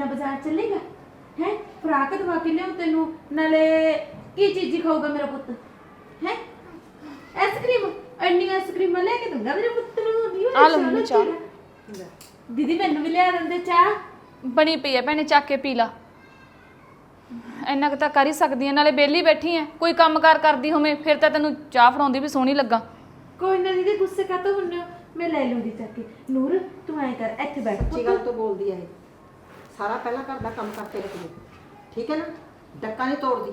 ਨਾਲ ਬਾਜ਼ਾਰ ਚੱਲੇਗਾ? ਹੈ? ਫਰਾਕ ਦਵਾ ਕੇ ਲਿਆਉ ਤੈਨੂੰ ਨਾਲੇ ਕੀ ਚੀਜ਼ੀ ਖਾਊਗਾ ਮੇਰਾ ਪੁੱਤ? ਹੈ? ਆਈਸਕ੍ਰੀਮ ਇੰਨੀ ਆਈਸਕ੍ਰੀਮ ਲੈ ਕੇ ਦੂੰਗਾ ਮੇਰੇ ਪੁੱਤ ਨੂੰ ਨਹੀਂ ਆ ਲਓ ਮੰਮੀ ਚਾਹ। ਦੀਦੀ ਮੈਨੂੰ ਵੀ ਲਿਆ ਦਿੰਦੇ ਚਾਹ। ਬਣੀ ਪਈ ਐ ਭੈਣੇ ਚੱਕ ਕੇ ਪੀ ਲਾ। ਇੰਨਾ ਕੁ ਤਾਂ ਕਰ ਹੀ ਸਕਦੀ ਐ ਨਾਲੇ ਬੇਲੀ ਬੈਠੀ ਐ। ਕੋਈ ਕੰਮਕਾਰ ਕਰਦੀ ਹੋਵੇਂ ਫਿਰ ਤਾਂ ਤੈਨੂੰ ਚਾਹ ਫੜਾਉਂਦੀ ਵੀ ਸੋਹਣੀ ਲੱਗਾ। ਕੋਈ ਨਾ ਦੀਦੀ ਗੁੱਸੇ ਕਾਤੋਂ ਹੁੰਨੇ ਹੋ? ਮੈਂ ਲੈ ਲੂੰਗੀ ਚੱਕ ਕੇ। ਨੂਰ ਤੂੰ ਐ ਕਰ ਇੱਥੇ ਬੈਠ ਸੱਚੀ ਗੱਲ ਤੋਂ ਬੋਲਦੀ ਹੈ ਇਹ। ਸਾਰਾ ਪਹਿਲਾਂ ਘਰ ਦਾ ਕੰਮ ਕਰਕੇ ਰੱਖਦੀ ਠੀਕ ਹੈ ਨਾ? ਡੱਕਾ ਨਹੀਂ ਤੋੜਦੀ।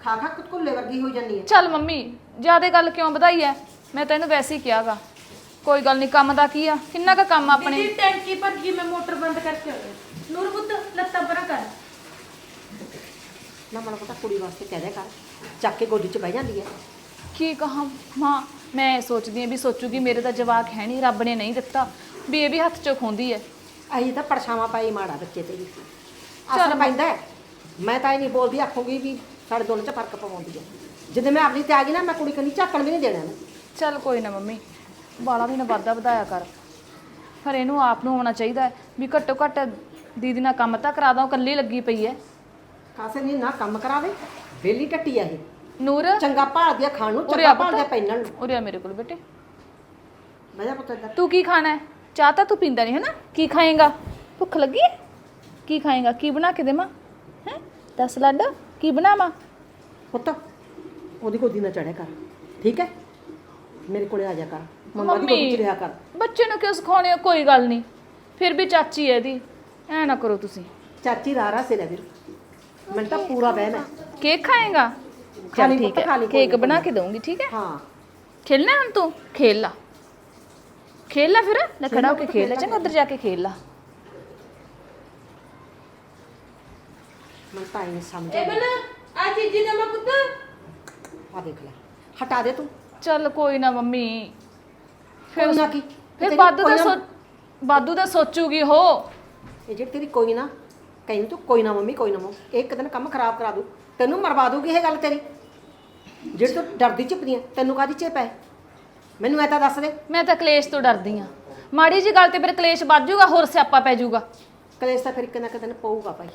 ਖਾ ਖਾ ਕੁੱਲੇ ਵਰਗੀ ਹੋਈ ਜਾਂਦੀ ਹੈ। ਚੱਲ ਮੰਮੀ ਜਿਆਦੇ ਗੱਲ ਕਿਉਂ ਵਧਾਈ ਐ? ਮੈਂ ਤੈਨੂੰ ਵੈਸੇ ਹੀ ਕਿਹਾਗਾ। ਕੋਈ ਗੱਲ ਨਹੀਂ ਕੰਮ ਦਾ ਕੀ ਆ? ਕਿੰਨਾ ਕੁ ਕੰਮ ਆ ਆਪਣੇ? ਦੀਦੀ ਟੈਂਕੀ ਭਰ ਗਈ ਮੈਂ ਮੋਟਰ ਬੰਦ ਕਰਕੇ ਆਉਂਦੀ ਨੂਰ ਪੁੱਤ ਲੱਤਾਂ ਪਰਾਂ ਕਰ। ਨਾ ਮਨ ਪਤਾ ਕੁੜੀ ਵਾਸਤੇ ਕਹਿ ਦਿਆ ਕਰ। ਚੱਕ ਕੇ ਗੋਦੀ 'ਚ ਬਹਿ ਜਾਂਦੀ ਹੈ। ਕੀ ਕਹਾਂ? ਮਾਂ ਮੈਂ ਸੋਚਦੀ ਆ ਵੀ ਸੋਚੂਗੀ ਮੇਰੇ ਤਾਂ ਜਵਾਕ ਹੈ ਨਹੀਂ ਰੱਬ ਨੇ ਨਹੀਂ ਦਿੱਤਾ। ਵੀ ਇਹ ਵੀ ਹੱਥ ਚੋਂ ਖੋਂਦੀ ਐ। ਅਹੀਂ ਤਾਂ ਪਰਛਾਵਾਂ ਪਾਈ ਮਾੜਾ ਬੱਚੇ ਤੇ ਵੀ। ਅਸਰ ਪੈਂਦਾ ਹੈ। ਮੈਂ ਤਾਂ ਇਹ ਨਹੀਂ ਬੋਲਦੀ ਆਖੂਗੀ ਵੀ ਸਾਡੇ ਦੋਨਾਂ 'ਚ ਫ਼ਰਕ ਪਵਾਉਂਦੀ ਹੈ। ਜਦੋਂ ਮੈਂ ਆਪਣੀ ਤੇ ਆ ਗਈ ਨਾ ਮੈਂ ਕੁੜੀ ਕੰਨੀ ਝਾਕਣ ਵੀ ਨਹੀਂ ਦੇਣਾ ਇਹਨੂੰ। ਚੱਲ ਕੋਈ ਨਾ ਮੰਮੀ ਬਾਲਾ ਵੀ ਨਾ ਵਾਧਾ ਵਧਾਇਆ ਕਰ। ਪਰ ਇਹਨੂੰ ਆਪ ਨੂੰ ਹੋਣਾ ਚਾਹੀਦਾ ਹੈ ਵੀ ਘੱਟੋ ਘੱਟ ਦੀਦੀ ਨਾਲ ਕੰਮ ਤਾਂ ਕਰਾ ਦਾਂ ਉਹ ਇਕੱਲੀ ਲੱਗੀ ਪਈ ਐ ਕਾਸੇ ਨਹੀਂ ਨਾ ਕੰਮ ਕਰਾਵੇ ਵੇਲੀ ਟੱਟੀ ਆ ਇਹ। ਨੂਰ? ਚੰਗਾ ਭਾਲਦੀ ਆ ਖਾਣ ਨੂੰ ਉਰੇ ਚੰਗਾ ਆ ਪੁੱਤ। ਭਾਲਦੀ ਆ ਪਹਿਨਣ ਨੂੰ। ਉਰੇ ਆ ਮੇਰੇ ਕੋਲ ਬੇਟੇ। ਬਹਿ ਜਾ ਪੁੱਤ ਇੱਧਰ। ਤੂੰ ਕੀ ਖਾਣਾ ਹੈ? ਚਾਹ ਤਾਂ ਤੂੰ ਪੀਂਦਾ ਨਹੀਂ ਹੈ ਨਾ ਕੀ ਖਾਏਗਾ? ਭੁੱਖ ਲੱਗੀ ਹੈ ਕੀ ਖਾਏਗਾ? ਕੀ ਬਣਾ ਕੇ ਦੇਵਾਂ? ਹੈ? ਦੱਸ ਲੱਡ ਕੀ ਬਣਾਵਾਂ? ਪੁੱਤ ਉਹਦੀ ਗੋਦੀ ਨਾ ਚੜਿਆ ਕਰ ਠੀਕ ਹੈ ਮੇਰੇ ਕੋਲੇ ਆ ਜਾ ਕਰ ਮੰਮਾ ਦੀ ਗੋਦੀ 'ਚ ਰਿਹਾ ਕਰ। ਬੱਚੇ ਨੂੰ ਕਿਉਂ ਸਿਖਾਉਣੇ ਹੋ? ਕੋਈ ਗੱਲ ਨਹੀਂ। ਫਿਰ ਵੀ ਚਾਚੀ ਹੈ ਇਹਦੀ। ਐ ਨਾ ਕਰੋ ਤੁਸੀਂ। ਚਾਚੀ ਰਾਰਾ ਸੇ ਲੈ ਵੀਰ। ਮੈਨੂੰ ਤਾਂ ਪੂਰਾ ਵਹਿਮ ਹੈ ਕੇਕ ਖਾਏਗਾ? ਖਾ ਲਈ ਚੱਲ ਠੀਕ ਪੁੱਤ, ਖਾ ਹੈ ਲਈ, ਕੋਈ ਕੇਕ ਬਣਾ ਕੇ ਦਊਂਗੀ ਠੀਕ ਹੈ ਹਾਂ। ਖੇਲਣਾ ਹੁਣ ਤੂੰ? ਖੇਲ ਲਾ। ਖੇਲ ਲਾ ਫਿਰ ਲੈ ਖੜਾ ਹੋ ਕੇ ਖੇਲ ਲੈ ਚੰਗਾ ਉੱਧਰ ਜਾ ਕੇ ਖੇਲ ਲਾ। ਮੈਂ ਤਾਂ ਹੀ ਨਹੀਂ ਸਮਝ ਇਹ ਬਣਾ ਆ ਚੀਜ਼ੀ ਦਾ ਮੈਂ ਪੁੱਤ। ਆ ਦੇਖ ਲੈ ਹਟਾ ਦੇ ਤੂੰ। ਚੱਲ ਕੋਈ ਨਾ ਮੰਮੀ। ਕੋਈ ਨਾ ਕੀ ਫਿਰ ਤੇਰੀ ਬਾਦੂ ਕੋਈ ਦਾ ਨਾ- ਸੋਚ ਬਾਦੂ ਦਾ ਸੋਚੂਗੀ ਹੋ। ਇਹ ਜਿਹੜੀ ਤੇਰੀ ਕੋਈ ਨਾ ਕਹਿੰਦੀ ਤੂੰ ਕੋਈ ਨਾ ਮੰਮੀ ਕੋਈ ਨਾ ਮੰਮੀ ਇੱਕ ਦਿਨ ਕੰਮ ਖਰਾਬ ਕਰਾ ਦੂ। ਤੈਨੂੰ ਮਰਵਾ ਦੂਗੀ ਇਹ ਗੱਲ ਤੇਰੀ। ਜਿਹੜੀ ਤੂੰ ਡਰਦੀ ਚੁੱਪਦੀ ਆ ਤੈਨੂੰ ਕਾਦੀ ਚੇਪ ਹੈ ਮੈਨੂੰ ਐ ਤਾਂ ਦੱਸ ਦੇ। ਮੈਂ ਤਾਂ ਕਲੇਸ਼ ਤੋਂ ਡਰਦੀ ਆ। ਮਾੜੀ ਜੀ ਗੱਲ ਤੇ ਫਿਰ ਕਲੇਸ਼ ਵੱਧ ਜਾਊਗਾ ਹੋਰ ਸਿਆਪਾ ਪੈ ਜਾਊਗਾ। ਕਲੇਸ਼ ਤਾਂ ਫਿਰ ਇੱਕ ਨਾ ਇੱਕ ਦਿਨ ਪਊਗਾ ਭਾਈ।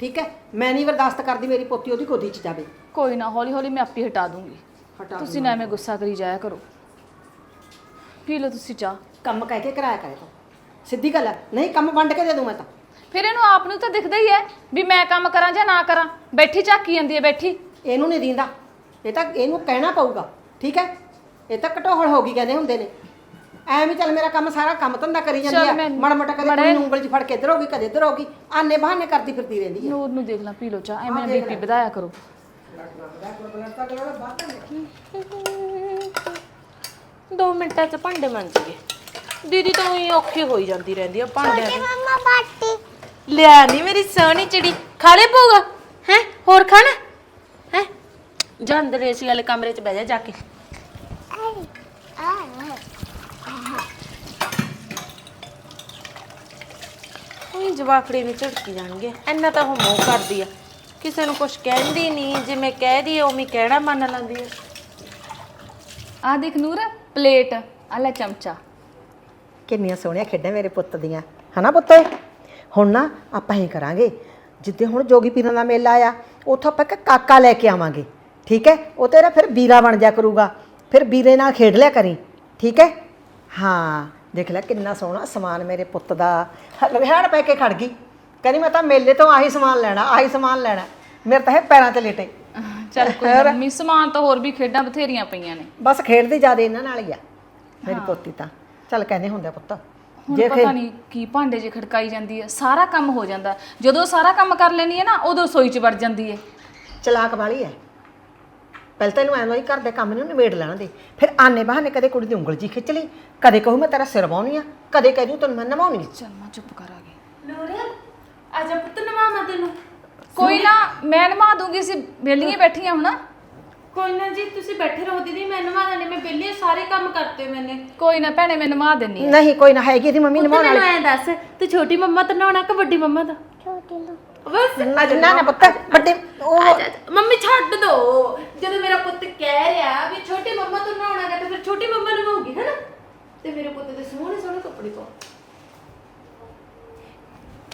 ਠੀਕ ਹੈ? ਮੈਂ ਨਹੀਂ ਬਰਦਾਸ਼ਤ ਕਰਦੀ ਮੇਰੀ ਪੋਤੀ ਉਹਦੀ ਗੋਦੀ 'ਚ ਜਾਵੇ। ਕੋਈ ਨਾ ਹੌਲੀ ਹੌਲੀ ਮੈਂ ਆਪੇ ਹਟਾ ਦੂੰਗੀ। ਹਟਾ ਤੁਸੀਂ ਨਾ ਐਵੇਂ ਗੁੱਸਾ ਕਰੀ ਜਾਇਆ ਕਰੋ। ਪੀ ਲਓ ਤੁਸੀਂ ਚਾਹ। ਕੰਮ ਕਹਿ ਕੇ ਕਰਾਇਆ ਕਰੇ ਤੂੰ। ਸਿੱਧੀ ਗੱਲ ਹੈ। ਨਹੀਂ ਕੰਮ ਵੰਡ ਕੇ ਦੇ ਦੂੰ ਮੈਂ ਤਾਂ। ਫਿਰ ਇਹਨੂੰ ਆਪ ਨੂੰ ਤਾਂ ਦਿਖਦਾ ਹੀ ਹੈ ਵੀ ਮੈਂ ਕੰਮ ਕਰਾਂ ਜਾਂ ਨਾ ਕਰਾਂ। ਬੈਠੀ ਝਾਕੀ ਜਾਂਦੀ ਹੈ ਬੈਠੀ। ਇਹਨੂੰ ਨਹੀਂ ਦਿੰਦਾ। ਇਹ ਤਾਂ ਇਹਨੂੰ ਕਹਿਣਾ ਪਊਗਾ। ਠੀਕ ਹੈ? ਇਹ ਤਾਂ ਘਟੋਹਲ ਹੋ ਗਈ ਕਹਿੰਦੇ ਹੁੰਦੇ ਨੇ। ਐਵੇਂ ਚੱਲ ਮੇਰਾ ਕੰਮ ਸਾਰਾ ਕੰਮ ਧੰਦਾ ਕਰੀ ਜਾਂਦੀ ਚੱਲ ਆ ਮੈਂ- ਮੜ ਮਟ ਕਦੇ ਮਾੜਾ ਕੋਈ ਜਿਹਾ- ਉਂਗਲ 'ਚ ਫੜ ਕੇ ਇੱਧਰ ਹੋਗੀ ਕਦੇ ਇੱਧਰ ਹੋਗੀ ਆਨੇ ਬਹਾਨੇ ਕਰਦੀ ਫਿਰਦੀ ਰਹਿੰਦੀ ਹੈ ਨੂਰ ਨੂੰ ਦੇਖ ਲਾਂ ਪੀ ਲਓ ਚਾਹ ਐਵੇਂ ਬੀਪੀ ਵਧਾਇਆ ਕਰੋ। ਦੋ ਮਿੰਟਾਂ 'ਚ ਭਾਂਡੇ ਮੰਜ ਗਏ। ਦੀਦੀ ਤਾਂ ਉਹੀ ਔਖੀ ਹੋਈ ਜਾਂਦੀ ਰਹਿੰਦੀ ਆ ਭਾਂਡਿਆਂ ਦੀ। ਮੰਮਾ ਬਾਟੀ। ਲਿਆ ਨਹੀਂ ਮੇਰੀ ਸੋਹਣੀ ਚਿੜੀ। ਖਾ ਲੈ ਪਊਗਾ ਹੈ ਹੋਰ ਖਾਣਾ? ਹੈ? ਜਾ ਅੰਦਰ ਏਸੀ ਵਾਲੇ ਕਮਰੇ 'ਚ ਬਹਿ ਜਾ ਜਾ ਕੇ। ਉਹੀ ਜਵਾਕੜੀ ਨੂੰ ਝੜਕੀ ਜਾਣਗੇ। ਇੰਨਾ ਤਾਂ ਉਹ ਮੋਹ ਕਰਦੀ ਆ। ਕਿਸੇ ਨੂੰ ਕੁਝ ਕਹਿੰਦੀ ਨਹੀਂ ਜਿਵੇਂ ਕਹਿ ਦੀ ਉਵੇਂ ਕਹਿਣਾ ਮੰਨ ਲੈਂਦੀ ਆ। ਆ ਦੇਖ ਨੂਰ ਪਲੇਟ। ਆ ਲੈ ਚਮਚਾ। ਕਿੰਨੀਆਂ ਸੋਹਣੀਆਂ ਖੇਡਾਂ ਮੇਰੇ ਪੁੱਤ ਦੀਆਂ। ਹਨਾ ਪੁੱਤ? ਹੁਣ ਨਾ ਆਪਾਂ ਹੀ ਕਰਾਂਗੇ। ਜਿੱਦੇ ਹੁਣ ਜੋਗੀ ਪੀਰਾਂ ਦਾ ਮੇਲਾ ਆਇਆ ਉੱਥੋਂ ਆਪਾਂ ਇੱਕ ਕਾਕਾ ਲੈ ਕੇ ਆਵਾਂਗੇ। ਠੀਕ ਹੈ? ਉਹ ਤੇਰਾ ਫਿਰ ਵੀਰਾ ਬਣ ਜਾ ਕਰੂਗਾ। ਫਿਰ ਵੀਰੇ ਨਾਲ ਖੇਡ ਲਿਆ ਕਰੀ ਠੀਕ ਹੈ? ਹਾਂ ਦੇਖ ਲੈ ਕਿੰਨਾ ਸੋਹਣਾ ਸਮਾਨ ਮੇਰੇ ਪੁੱਤ ਦਾ। ਰਹਿਣ ਪੈ ਕੇ ਖੜ ਗਈ। ਕਹਿੰਦੀ ਮੈਂ ਤਾਂ ਮੇਲੇ ਤੋਂ ਆਹੀ ਸਮਾਨ ਲੈਣਾ ਆਹੀ ਸਮਾਨ ਲੈਣਾ। ਮੇਰੇ ਤਾਂ ਇਹ ਪੈਰਾਂ ਤੇ ਲੇਟੇ। ਚੱਲ ਕੋਈ ਨਾ ਮੰਮੀ ਸਮਾਨ ਤਾਂ ਹੋਰ ਵੀ ਖੇਡਾਂ ਬਥੇਰੀਆਂ ਪਈਆਂ ਨੇ। ਬਸ ਖੇਡਦੀ ਜ਼ਿਆਦਾ ਇਹਨਾਂ ਨਾਲ ਹੀ ਆ ਮੇਰੀ ਪੋਤੀ ਤਾਂ। ਚੱਲ ਕਹਿੰਦੇ ਹੁੰਦੇ ਪੁੱਤ ਹੁਣ ਪਤਾ ਨਹੀਂ ਕੀ ਭਾਂਡੇ 'ਚ ਖੜਕਾਈ ਜਾਂਦੀ ਹੈ ਸਾਰਾ ਕੰਮ ਹੋ ਜਾਂਦਾ। ਜਦੋਂ ਸਾਰਾ ਕੰਮ ਕਰ ਲੈਣੀ ਹੈ ਨਾ ਉਦੋਂ ਸੋਈ 'ਚ ਵੜ ਜਾਂਦੀ ਹੈ ਚਲਾਕ ਵਾਲੀ ਹੈ ਪਹਿਲਾਂ ਤਾਂ ਇਹਨੂੰ ਐਵੇਂ ਹੀ ਘਰ ਦੇ ਕੰਮ ਨੂੰ ਨਿਬੇੜ ਲੈਣ ਦੇ। ਫਿਰ ਆਨੇ ਬਹਾਨੇ ਕਦੇ ਕੁੜੀ ਦੀ ਉਂਗਲ ਜੀ ਖਿੱਚ ਲਈ ਕਦੇ ਕਹੂ ਮੈਂ ਤੇਰਾ ਸਿਰ ਵਾਉਣੀ ਆ ਕਦੇ ਕਹਿ ਦੂੰ ਤੈਨੂੰ ਮੈਂ ਨਵਾਉਣੀ। ਚੱਲ ਮੈਂ ਚੁੱਪ ਕਰ ਆ ਗਈ। ਨੂਰ ਆ ਜਾ ਪੁੱਤ ਨਵਾਵਾਂ ਤੈਨੂੰ। ਕੋਈ ਨਾ ਮੈਂ ਨਮਾ ਦੂੰਗੀ ਸੀ ਬੇਲੀਆਂ ਬੈਠੀਆਂ ਹੁਣ। ਕੋਈ ਨਾ ਜੀ ਤੁਸੀਂ ਬੈਠੇ ਰਹੋ ਦੀਦੀ ਮੈਂ ਨਵਾ ਦੇਣੇ ਮੈਂ ਪਹਿਲੇ ਸਾਰੇ ਕੰਮ ਕਰਤੇ ਮੈਨੇ। ਕੋਈ ਨਾ ਭੈਣੇ ਮੈਂ ਦਿੰਨੀ ਆ। ਨਹੀਂ ਕੋਈ ਨਾ ਹੈਗੀ ਇਹਦੀ ਮੰਮੀ ਪੁੱਤ ਨਵਾਉਣ ਮੈਨੂੰ ਵਾਲੀ। ਐਂ ਦੱਸ ਤੂੰ ਛੋਟੀ ਮੰਮਾ ਤੋਂ ਨਹਾਉਣਾ ਕਿ ਵੱਡੀ ਮੰਮਾ ਤੋਂ ਛੋਟੀ ਨੂੰ। ਬਸ। ਨਾ ਨਾ ਨਾ ਪੁੱਤ ਵੱਡੇ ਉਹ ਆ ਜਾ, ਜਾ। ਮੰਮੀ ਛੱਡ ਦੋ। ਜਦੋਂ ਮੇਰਾ ਪੁੱਤ ਕਹਿ ਰਿਹਾ ਵੀ ਛੋਟੀ ਮੰਮਾ ਤੋਂ ਨਹਾਉਣਾ ਹੈ ਤਾਂ ਫਿਰ ਛੋਟੀ ਮੰਮਾ ਨਵਾਉਗੀ ਹੈਨਾ? ਤੇ ਮੇਰੇ ਪੁੱਤ ਦੇ ਸੋਹਣੇ ਸੋਹਣੇ ਕੱਪੜੇ ਪਾਓ।